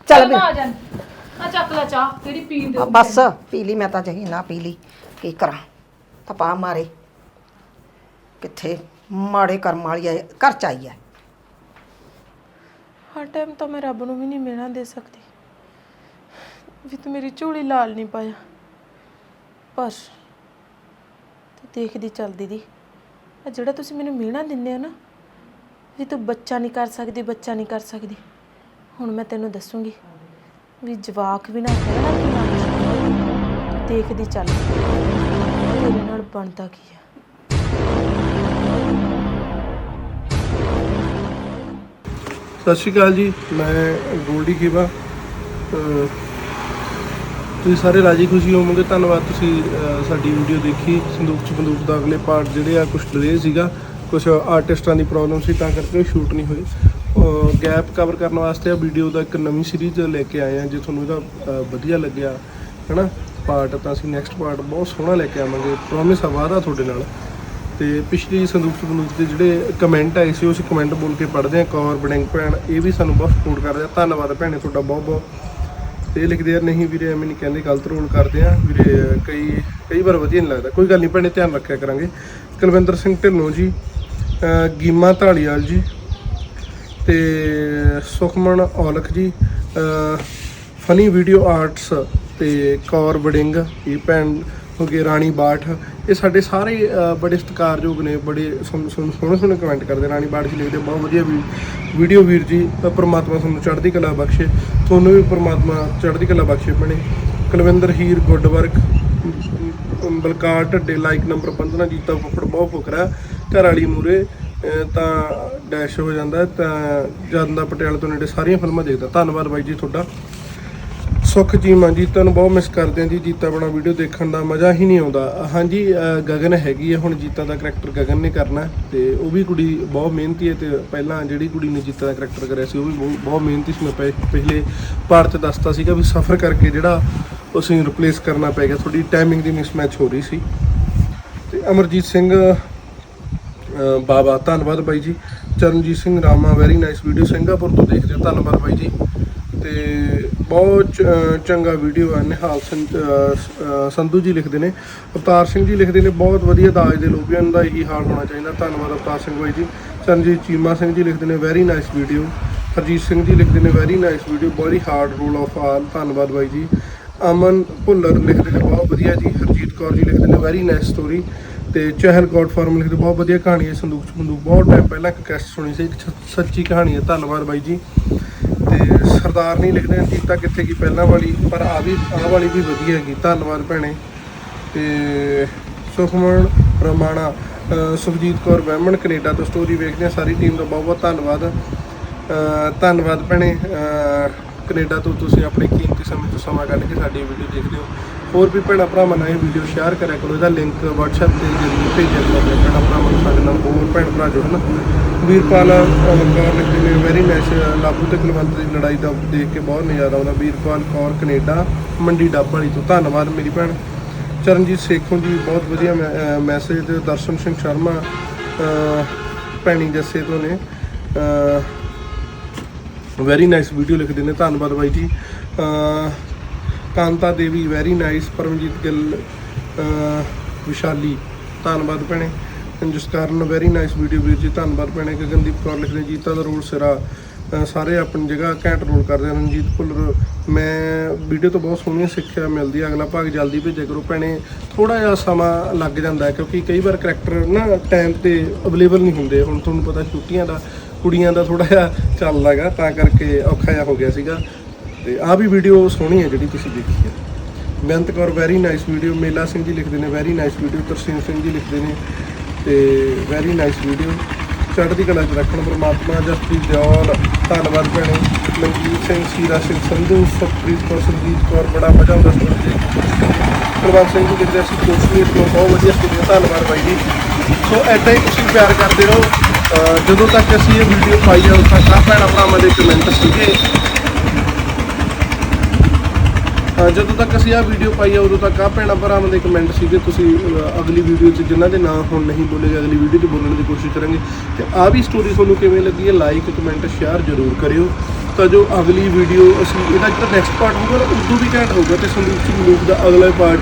ਚੱਲ ਵੀ। ਆ ਜਾਂ। ਆ ਚੱਕ ਲੈ ਚਾਹ ਕਿਹੜੀ ਪੀਣ ਦੇ ਆ ਬਸ ਪੀ ਲਈ ਮੈਂ ਤਾਂ ਚਾਹੀ ਨਾ ਪੀ ਲਈ। ਕੀ ਕਰਾਂ? ਤਪਾ ਮਾਰੇ। ਕਿੱਥੇ? ਮਾੜੇ ਕਰਮ ਵਾਲੀ ਆਏ ਘਰ ਚ ਆਈ ਹੈ ਹਰ ਟਾਈਮ ਤਾਂ ਮੈਂ ਰੱਬ ਨੂੰ ਵੀ ਨਹੀਂ ਮਿਹਣਾ ਦੇ ਸਕਦੀ। ਵੀ ਤੂੰ ਮੇਰੀ ਝੋਲੀ ਲਾਲ ਨਹੀਂ ਪਾਇਆ। ਪਰ ਤੂੰ ਦੇਖਦੀ ਚੱਲਦੀ ਦੀ ਆ ਜਿਹੜਾ ਤੁਸੀਂ ਮੈਨੂੰ ਮਿਹਣਾ ਦਿੰਦੇ ਹੋ ਨਾ, ਵੀ ਤੂੰ ਬੱਚਾ ਨਹੀਂ ਕਰ ਸਕਦੀ, ਬੱਚਾ ਨਹੀਂ ਕਰ ਸਕਦੀ। ਹੁਣ ਮੈਂ ਤੈਨੂੰ ਦੱਸੂਗੀ ਵੀ ਜਵਾਕ ਵੀ ਨਾ ਕਹਿਣਾ ਕਿ ਨਾ ਦੇਖਦੀ ਚੱਲ, ਤੇਰੇ ਨਾਲ ਬਣਦਾ ਕੀ ਹੈ ਸਤਿ ਸ਼੍ਰੀ ਅਕਾਲ ਜੀ, ਮੈਂ ਗੋਲਡੀ ਖੇਬਾ ਤੁਸੀਂ ਸਾਰੇ ਰਾਜੀ ਖੁਸ਼ੀ ਹੋਵੋਗੇ। ਧੰਨਵਾਦ ਤੁਸੀਂ, ਅਹ, ਸਾਡੀ ਵੀਡੀਓ ਦੇਖੀ। ਸੰਦੂਕ ਚ ਬੰਦੂਕ ਦਾ ਅਗਲੇ ਪਾਰਟ ਜਿਹੜੇ ਆ ਕੁਝ ਡਿਲੇ ਸੀਗਾ। ਕੁਝ ਆਰਟਿਸਟਾਂ ਦੀ ਪ੍ਰੋਬਲਮ ਸੀ, ਤਾਂ ਕਰਕੇ ਉਹ ਸ਼ੂਟ ਨਹੀਂ ਹੋਈ ਗੈਪ ਕਵਰ ਕਰਨ ਵਾਸਤੇ ਆ ਵੀਡੀਓ ਦਾ ਇੱਕ ਨਵੀਂ ਸੀਰੀਜ਼ ਲੈ ਕੇ ਆਏ ਆ, ਜੇ ਤੁਹਾਨੂੰ ਇਹਦਾ, ਅਹ, ਵਧੀਆ ਲੱਗਿਆ, ਹੈਨਾ ਪਾਰਟ ਤਾਂ ਅਸੀਂ ਨੈਕਸਟ ਪਾਰਟ ਬਹੁਤ ਸੋਹਣਾ ਲੈ ਕੇ ਆਵਾਂਗੇ। ਪ੍ਰੋਮਿਸ ਆ ਵਾਅਦਾ ਤੁਹਾਡੇ ਨਾਲ। ਤੇ ਪਿਛਲੀ ਸੰਦੂਕ ਚ ਬੰਦੂਕ ਦੇ ਜਿਹੜੇ ਕਮੈਂਟ ਆਏ ਸੀ, ਉਹ ਅਸੀਂ ਕਮੈਂਟ ਬੋਲ ਕੇ ਪੜ੍ਹਦੇ ਆ। ਕੌਰ ਬੜਿੰਗ ਭੈਣ, ਇਹ ਵੀ ਸਾਨੂੰ ਬਹੁਤ ਸਪੋਰਟ ਕਰਦੇ ਆ। ਧੰਨਵਾਦ ਭੈਣੇ, ਤੁਹਾਡਾ ਬਹੁਤ ਬਹੁਤ ਤੇ ਇਹ ਲਿਖਦੇ ਯਾਰ ਨਹੀਂ ਵੀਰੇ, ਐਵੇਂ ਨਹੀਂ ਕਹਿੰਦੇ, ਗਲਤ ਰੋਲ ਕਰਦੇ ਆ। ਵੀਰੇ, ਕਈ ਕਈ ਵਾਰ ਵਧੀਆ ਨਹੀਂ ਲੱਗਦਾ। ਕੋਈ ਗੱਲ ਨਹੀਂ ਭੈਣੇ, ਧਿਆਨ ਰੱਖਿਆ ਕਰਾਂਗੇ। ਕੁਲਵਿੰਦਰ ਸਿੰਘ ਢਿੱਲੋਂ ਜੀ ਗੀਮਾ ਢਾਲੀਵਾਲ ਜੀ ਤੇ ਸੁਖਮਨ ਔਲਖ ਜੀ ਫਨੀ ਵੀਡੀਓ ਆਰਟਸ ਤੇ ਕੌਰ ਵੜਿੰਗ, ਇਹ ਭੈਣ ਹੋ ਗਏ ਰਾਣੀ ਬਾਠ ਇਹ ਸਾਡੇ ਸਾਰੇ ਬੜੇ ਸਤਿਕਾਰਯੋਗ ਨੇ ਬੜੇ ਸੋਹਣੇ ਸੋਹਣੇ ਸੋਹਣੇ ਕਮੈਂਟ ਕਰਦੇ ਰਾਣੀ ਬਾਠ ਜੀ ਲਿਖਦੇ ਬਹੁਤ ਵਧੀਆ ਵੀਡੀਓ ਵੀਰ ਜੀ ਪਰਮਾਤਮਾ ਤੁਹਾਨੂੰ ਚੜ੍ਹਦੀ ਕਲਾ ਬਖਸ਼ੇ ਤੁਹਾਨੂੰ ਵੀ ਪਰਮਾਤਮਾ ਚੜ੍ਹਦੀ ਕਲਾ ਬਖਸ਼ੇ ਬਣੇ। Kulwinder Heer good work Balkar Dhadde like number 15 Jeeta ਫੁੱਫੜ ਬਹੁਤ ਫੁਕਰਾ ਘਰ ਵਾਲੀ ਮੂਰੇ ਤਾਂ ਡੈਸ਼ ਹੋ ਜਾਂਦਾ ਹੈ, ਤਾਂ ਜਾਂਦਾ ਪਟਿਆਲੇ ਤੋਂ ਨੇੜੇ ਸਾਰੀਆਂ ਫਿਲਮਾਂ ਦੇਖਦਾ। ਧੰਨਵਾਦ ਬਾਈ ਜੀ ਤੁਹਾਡਾ। ਸੁੱਖ ਮਾਂ ਜੀਤਾ ਨੂੰ ਬਹੁਤ ਮਿਸ ਕਰਦੇ ਹਾਂ ਜੀ, ਜੀਤਾ ਬਣਾ ਵੀਡੀਓ ਦੇਖਣ ਦਾ ਮਜ਼ਾ ਹੀ ਨਹੀਂ ਆਉਂਦਾ। ਹਾਂਜੀ ਗਗਨ ਹੈਗੀ ਹੈ ਹੁਣ ਜੀਤਾ ਦਾ ਕਰੈਕਟਰ ਗਗਨ ਨੇ ਕਰਨਾ ਤੇ ਉਹ ਵੀ ਕੁੜੀ ਬਹੁਤ ਮਿਹਨਤੀ ਹੈ, ਤੇ ਪਹਿਲਾਂ ਜਿਹੜੀ ਕੁੜੀ ਨੇ ਜੀਤਾ ਦਾ ਕਰੈਕਟਰ ਕਰਿਆ ਸੀ, ਉਹ ਵੀ ਬਹੁਤ- ਬਹੁਤ ਮਿਹਨਤੀ ਸੀ। ਮੈਂ ਪਹਿ- ਪਹਿਲੇ ਪਾਰਟ 'ਚ ਦੱਸਤਾ ਸੀਗਾ ਵੀ ਸਫਰ ਕਰਕੇ ਜਿਹੜਾ ਉਸੇ ਰਿਪਲੇਸ ਕਰਨਾ ਪੈ ਗਿਆ ਥੋੜੀ ਟਾਈਮਿੰਗ ਦੀ ਮਿਸਮੈਚ ਹੋ ਰਹੀ ਸੀ। ਤੇ ਅਮਰਜੀਤ ਸਿੰਘ, ਅਹ ਬਾਬਾ, ਧੰਨਵਾਦ ਬਾਈ ਜੀ। Charanjit Singh Rama very nice video Singapore ਤੋਂ ਦੇਖਦੇ ਹੋ। ਧੰਨਵਾਦ ਬਾਈ ਜੀ। ਤੇ ਬਹੁਤ ਚ- ਚੰਗਾ ਵੀਡੀਓ ਹੈ ਨਿਹਾਲ ਸਿੰਘ ਸੰਧੂ ਜੀ ਲਿਖਦੇ ਨੇ। ਅਵਤਾਰ ਸਿੰਘ ਜੀ ਲਿਖਦੇ ਨੇ, ਬਹੁਤ ਵਧੀਆ ਦਾਜ ਦੇ ਲੋਬੀਆਂ ਦਾ ਇਹੀ ਹਾਲ ਹੋਣਾ ਚਾਹੀਦਾ। ਧੰਨਵਾਦ ਅਵਤਾਰ ਸਿੰਘ ਬਾਈ ਜੀ। ਚਰਨਜੀਤ ਚੀਮਾ ਸਿੰਘ ਜੀ ਲਿਖਦੇ ਨੇ very nice video Harjit Singh ji ਲਿਖਦੇ ਨੇ ਵੈਰੀ ਨਾਈਸ ਵੀਡੀਓ ਬੜੀ ਹਾਰਡ ਰੂਲ ਆਫ ਆਲ ਧੰਨਵਾਦ ਬਾਈ ਜੀ। ਅਮਨ ਭੁੱਲਰ ਲਿਖਦੇ ਨੇ, ਬਹੁਤ ਵਧੀਆ ਜੀ। ਹਰਜੀਤ ਕੌਰ ਜੀ ਲਿਖਦੇ ਨੇ ਵੈਰੀ ਨਾਈਸ ਸਟੋਰੀ ਤੇ ਚਹਿਲ ਗੋਡ ਫਾਰਮ ਲਿਖਦੇ ਬਹੁਤ ਵਧੀਆ ਕਹਾਣੀ ਹੈ, ਸੰਦੂਕ ਚ ਬੰਦੂਕ ਬਹੁਤ ਟਾਈਮ ਪਹਿਲਾਂ ਇੱਕ ਕੈਸਟ ਸੁਣੀ ਸੀ, ਇੱਕ ਸੱਚੀ ਕਹਾਣੀ ਹੈ, ਧੰਨਵਾਦ ਬਾਈ ਜੀ। ਤੇ ਸਰਦਾਰ ਨਹੀਂ ਲਿਖਦੇ ਨੇ ਜੀਤਾ ਕਿੱਥੇ ਕੀ ਪਹਿਲਾਂ ਵਾਲੀ, ਪਰ ਆ ਵੀ, ਆਹ ਵਾਲੀ ਵੀ ਵਧੀਆ ਹੈਗੀ, ਧੰਨਵਾਦ ਭੈਣੇ। ਤੇ ਸੁਖਮਨ ਰਮਾਣਾ ਸੁਖਜੀਤ ਕੌਰ ਵੈਮਨ ਕੈਨੇਡਾ ਤੋਂ ਸਟੋਰੀ ਵੇਖਦੇ ਹਾਂ, ਸਾਰੀ ਟੀਮ ਦਾ ਬਹੁਤ ਬਹੁਤ ਧੰਨਵਾਦ। ਧੰਨਵਾਦ ਭੈਣੇ, ਅਹ ਕੈਨੇਡਾ ਤੋਂ ਤੁਸੀਂ ਆਪਣੇ ਕੀਮਤੀ ਸਮੇਂ ਤੋਂ ਸਮਾਂ ਕੱਢ ਕੇ ਸਾਡੀ ਵੀਡੀਓ ਦੇਖਦੇ ਹੋ। ਹੋਰ ਵੀ ਭੈਣਾਂ ਭਰਾਵਾਂ ਨਾਲ ਇਹ ਵੀਡੀਓ ਸ਼ੇਅਰ ਕਰਿਆ ਕਰੋ। ਇਹਦਾ ਲਿੰਕ WhatsApp ਤੇ ਜ਼ਰੂਰ ਭੇਜਿਆ ਕਰੋ। ਆਪਣੇ ਭੈਣਾਂ ਭਰਾਵਾਂ ਨੂੰ ਸਾਡੇ ਨਾਲ ਹੋਰ ਭੈਣ ਭਰਾ ਜੁੜਨ। ਵੀਰਪਾਲ ਅਹ, ਲਿਖਦੇ ਨੇ ਵੈਰੀ ਨਾਈਸ ਲਾਬੂ ਤੇ ਕੁਲਵੰਤ ਦੀ ਲੜਾਈ ਦਾ ਦੇਖ ਕੇ ਬਹੁਤ ਨਜ਼ਾਰਾ ਆਉਂਦਾ। ਵੀਰਪਾਲ ਕੌਰ ਕੈਨੇਡਾ ਮੰਡੀ ਡੱਬ ਵਾਲੀ ਤੋਂ। ਧੰਨਵਾਦ ਮੇਰੀ ਭੈਣ। ਚਰਨਜੀਤ ਸੇਖੋਂ ਜੀ ਬਹੁਤ ਵਧੀਆ ਮੈਸੇਜ ਤੇ ਦਰਸ਼ਨ ਸਿੰਘ ਸ਼ਰਮਾ ਅਹ, ਭੈਣੀ ਜੱਸੇ ਤੋਂ ਨੇ ਵੈਰੀ ਨਾਈਸ ਵੀਡੀਓ ਲਿਖਦੇ ਨੇ। ਧੰਨਵਾਦ ਬਾਈ ਜੀ। ਕਾਂਤਾ ਦੇਵੀ ਵੈਰੀ ਨਾਈਸ ਪਰਮਜੀਤ ਗਿੱਲ ਵਿਸ਼ਾਲੀ, ਧੰਨਵਾਦ ਭੈਣੇ। ਜਸਕਰਨ ਵੈਰੀ ਨਾਈਸ ਵੀਡੀਓ ਵੀਰ ਜੀ, ਧੰਨਵਾਦ ਭੈਣੇ ਗਗਨਦੀਪ ਕੌਰ ਲਿਖਦੇ ਜੀਤਾ ਦਾ ਰੋਲ ਸਿਰਾ ਸਾਰੇ ਆਪਣੀ ਜਗ੍ਹਾ ਘੈਂਟ ਰੋਲ ਕਰਦੇ ਹਨ। ਰਣਜੀਤ ਭੁੱਲਰ, ਮੈਂ ਵੀਡੀਓ ਤੋਂ ਬਹੁਤ ਸੋਹਣੀਆਂ ਸਿੱਖਿਆ ਮਿਲਦੀ ਹੈ ਅਗਲਾ ਭਾਗ ਜਲਦੀ ਭੇਜਿਆ ਕਰੋ ਭੈਣੇ। ਥੋੜਾ ਜਿਹਾ ਸਮਾਂ ਲੱਗ ਜਾਂਦਾ ਹੈ, ਕਿਉਂਕਿ ਕਈ ਵਾਰ ਕਰੈਕਟਰ ਨਾ ਟਾਈਮ ਤੇ ਅਵੇਲੇਬਲ ਨਹੀਂ ਹੁੰਦੇ। ਹੁਣ ਤੁਹਾਨੂੰ ਪਤਾ ਛੁੱਟੀਆਂ ਦਾ, ਕੁੜੀਆਂ ਦਾ ਥੋੜਾ ਜਿਹਾ ਚੱਲਦਾ ਗਾ ਤਾਂ ਕਰਕੇ ਔਖਾ ਜਿਹਾ ਹੋ ਗਿਆ ਸੀਗਾ। ਤੇ ਆ ਵੀ ਵੀਡੀਓ ਸੋਹਣੀ ਹੈ ਜਿਹੜੀ ਤੁਸੀਂ ਦੇਖੀ ਹੈ। Beant Kaur very nice video Mela Singh ji ਲਿਖਦੇ ਨੇ very nice video Tarsem Singh ji ਲਿਖਦੇ ਨੇ ਤੇ ਵੈਰੀ ਨਾਈਸ ਵੀਡੀਓ ਚੜ੍ਹਦੀ ਕਲਾ ਚ ਰੱਖਣ ਪਰਮਾਤਮਾ, ਜਸਪ੍ਰੀਤ ਦਿਓਲ, ਧੰਨਵਾਦ ਭੈਣੇ। ਮਨਜੀਤ ਸਿੰਘ, ਸੀਰਾ ਸਿੰਘ, ਸੰਧੂ, ਸੁਖਪ੍ਰੀਤ ਕੌਰ ਸੰਜੀਤ ਕੌਰ, ਬੜਾ ਮਜ਼ਾ ਆਉਂਦਾ ਸੁਣ ਕੇ ਕੁਲਵੰਤ ਸਿੰਘ ਜੀ ਲਿਖਦੇ ਅਸੀਂ ਕੋਸ਼ਮੀਰ ਤੋਂ ਬਹੁਤ ਵਧੀਆ ਸਟੂਡੀਓ ਧੰਨਵਾਦ ਬਾਈ ਜੀ। ਸੋ ਐਦਾਂ ਹੀ ਤੁਸੀਂ ਪਿਆਰ ਕਰਦੇ ਰਹੋ। ਜਦੋਂ ਤੱਕ ਅਸੀਂ ਇਹ ਵੀਡੀਓ ਪਾਈ ਆ ਉਦੋਂ ਤੱਕ ਆ ਭੈਣਾਂ ਭਰਾਵਾਂ ਦੇ ਕਮੈਂਟ ਸੀਗੇ ਅਹ ਜਦੋਂ ਤੱਕ ਅਸੀਂ ਆਹ ਵੀਡੀਓ ਪਾਈ ਆ, ਉਦੋਂ ਤੱਕ ਆ ਭੈਣਾਂ ਭਰਾਵਾਂ ਦੇ ਕਮੈਂਟ ਸੀਗੇ, ਤੁਸੀਂ ਅਗਲੀ ਵੀਡੀਓ 'ਚ ਜਿਨ੍ਹਾਂ ਦੇ ਨਾਂ ਹੁਣ ਨਹੀਂ ਬੋਲੇਗੇ ਅਗਲੀ ਵੀਡੀਓ 'ਚ ਬੋਲਣ ਦੀ ਕੋਸ਼ਿਸ਼ ਕਰਾਂਗੇ। ਤੇ ਆ ਵੀ ਸਟੋਰੀ ਤੁਹਾਨੂੰ ਕਿਵੇਂ ਲੱਗੀ ਹੈ ਲਾਈਕ ਕਮੈਂਟ ਸ਼ੇਅਰ ਜ਼ਰੂਰ ਕਰਿਓ। ਤਾਂ ਜੋ ਅਗਲੀ ਵੀਡੀਓ ਅਸੀਂ, ਇਹਦਾ ਜਿਹੜਾ ਨੈਕਸਟ ਪਾਰਟ ਹੋਊਗਾ, ਉਦੋਂ ਵੀ ਘੈਂਟ ਹੋਊਗਾ, ਤੇ ਸੰਦੂਕ ਸਿੰਘ ਮਲੂਕ ਦਾ ਅਗਲਾ ਪਾਰਟ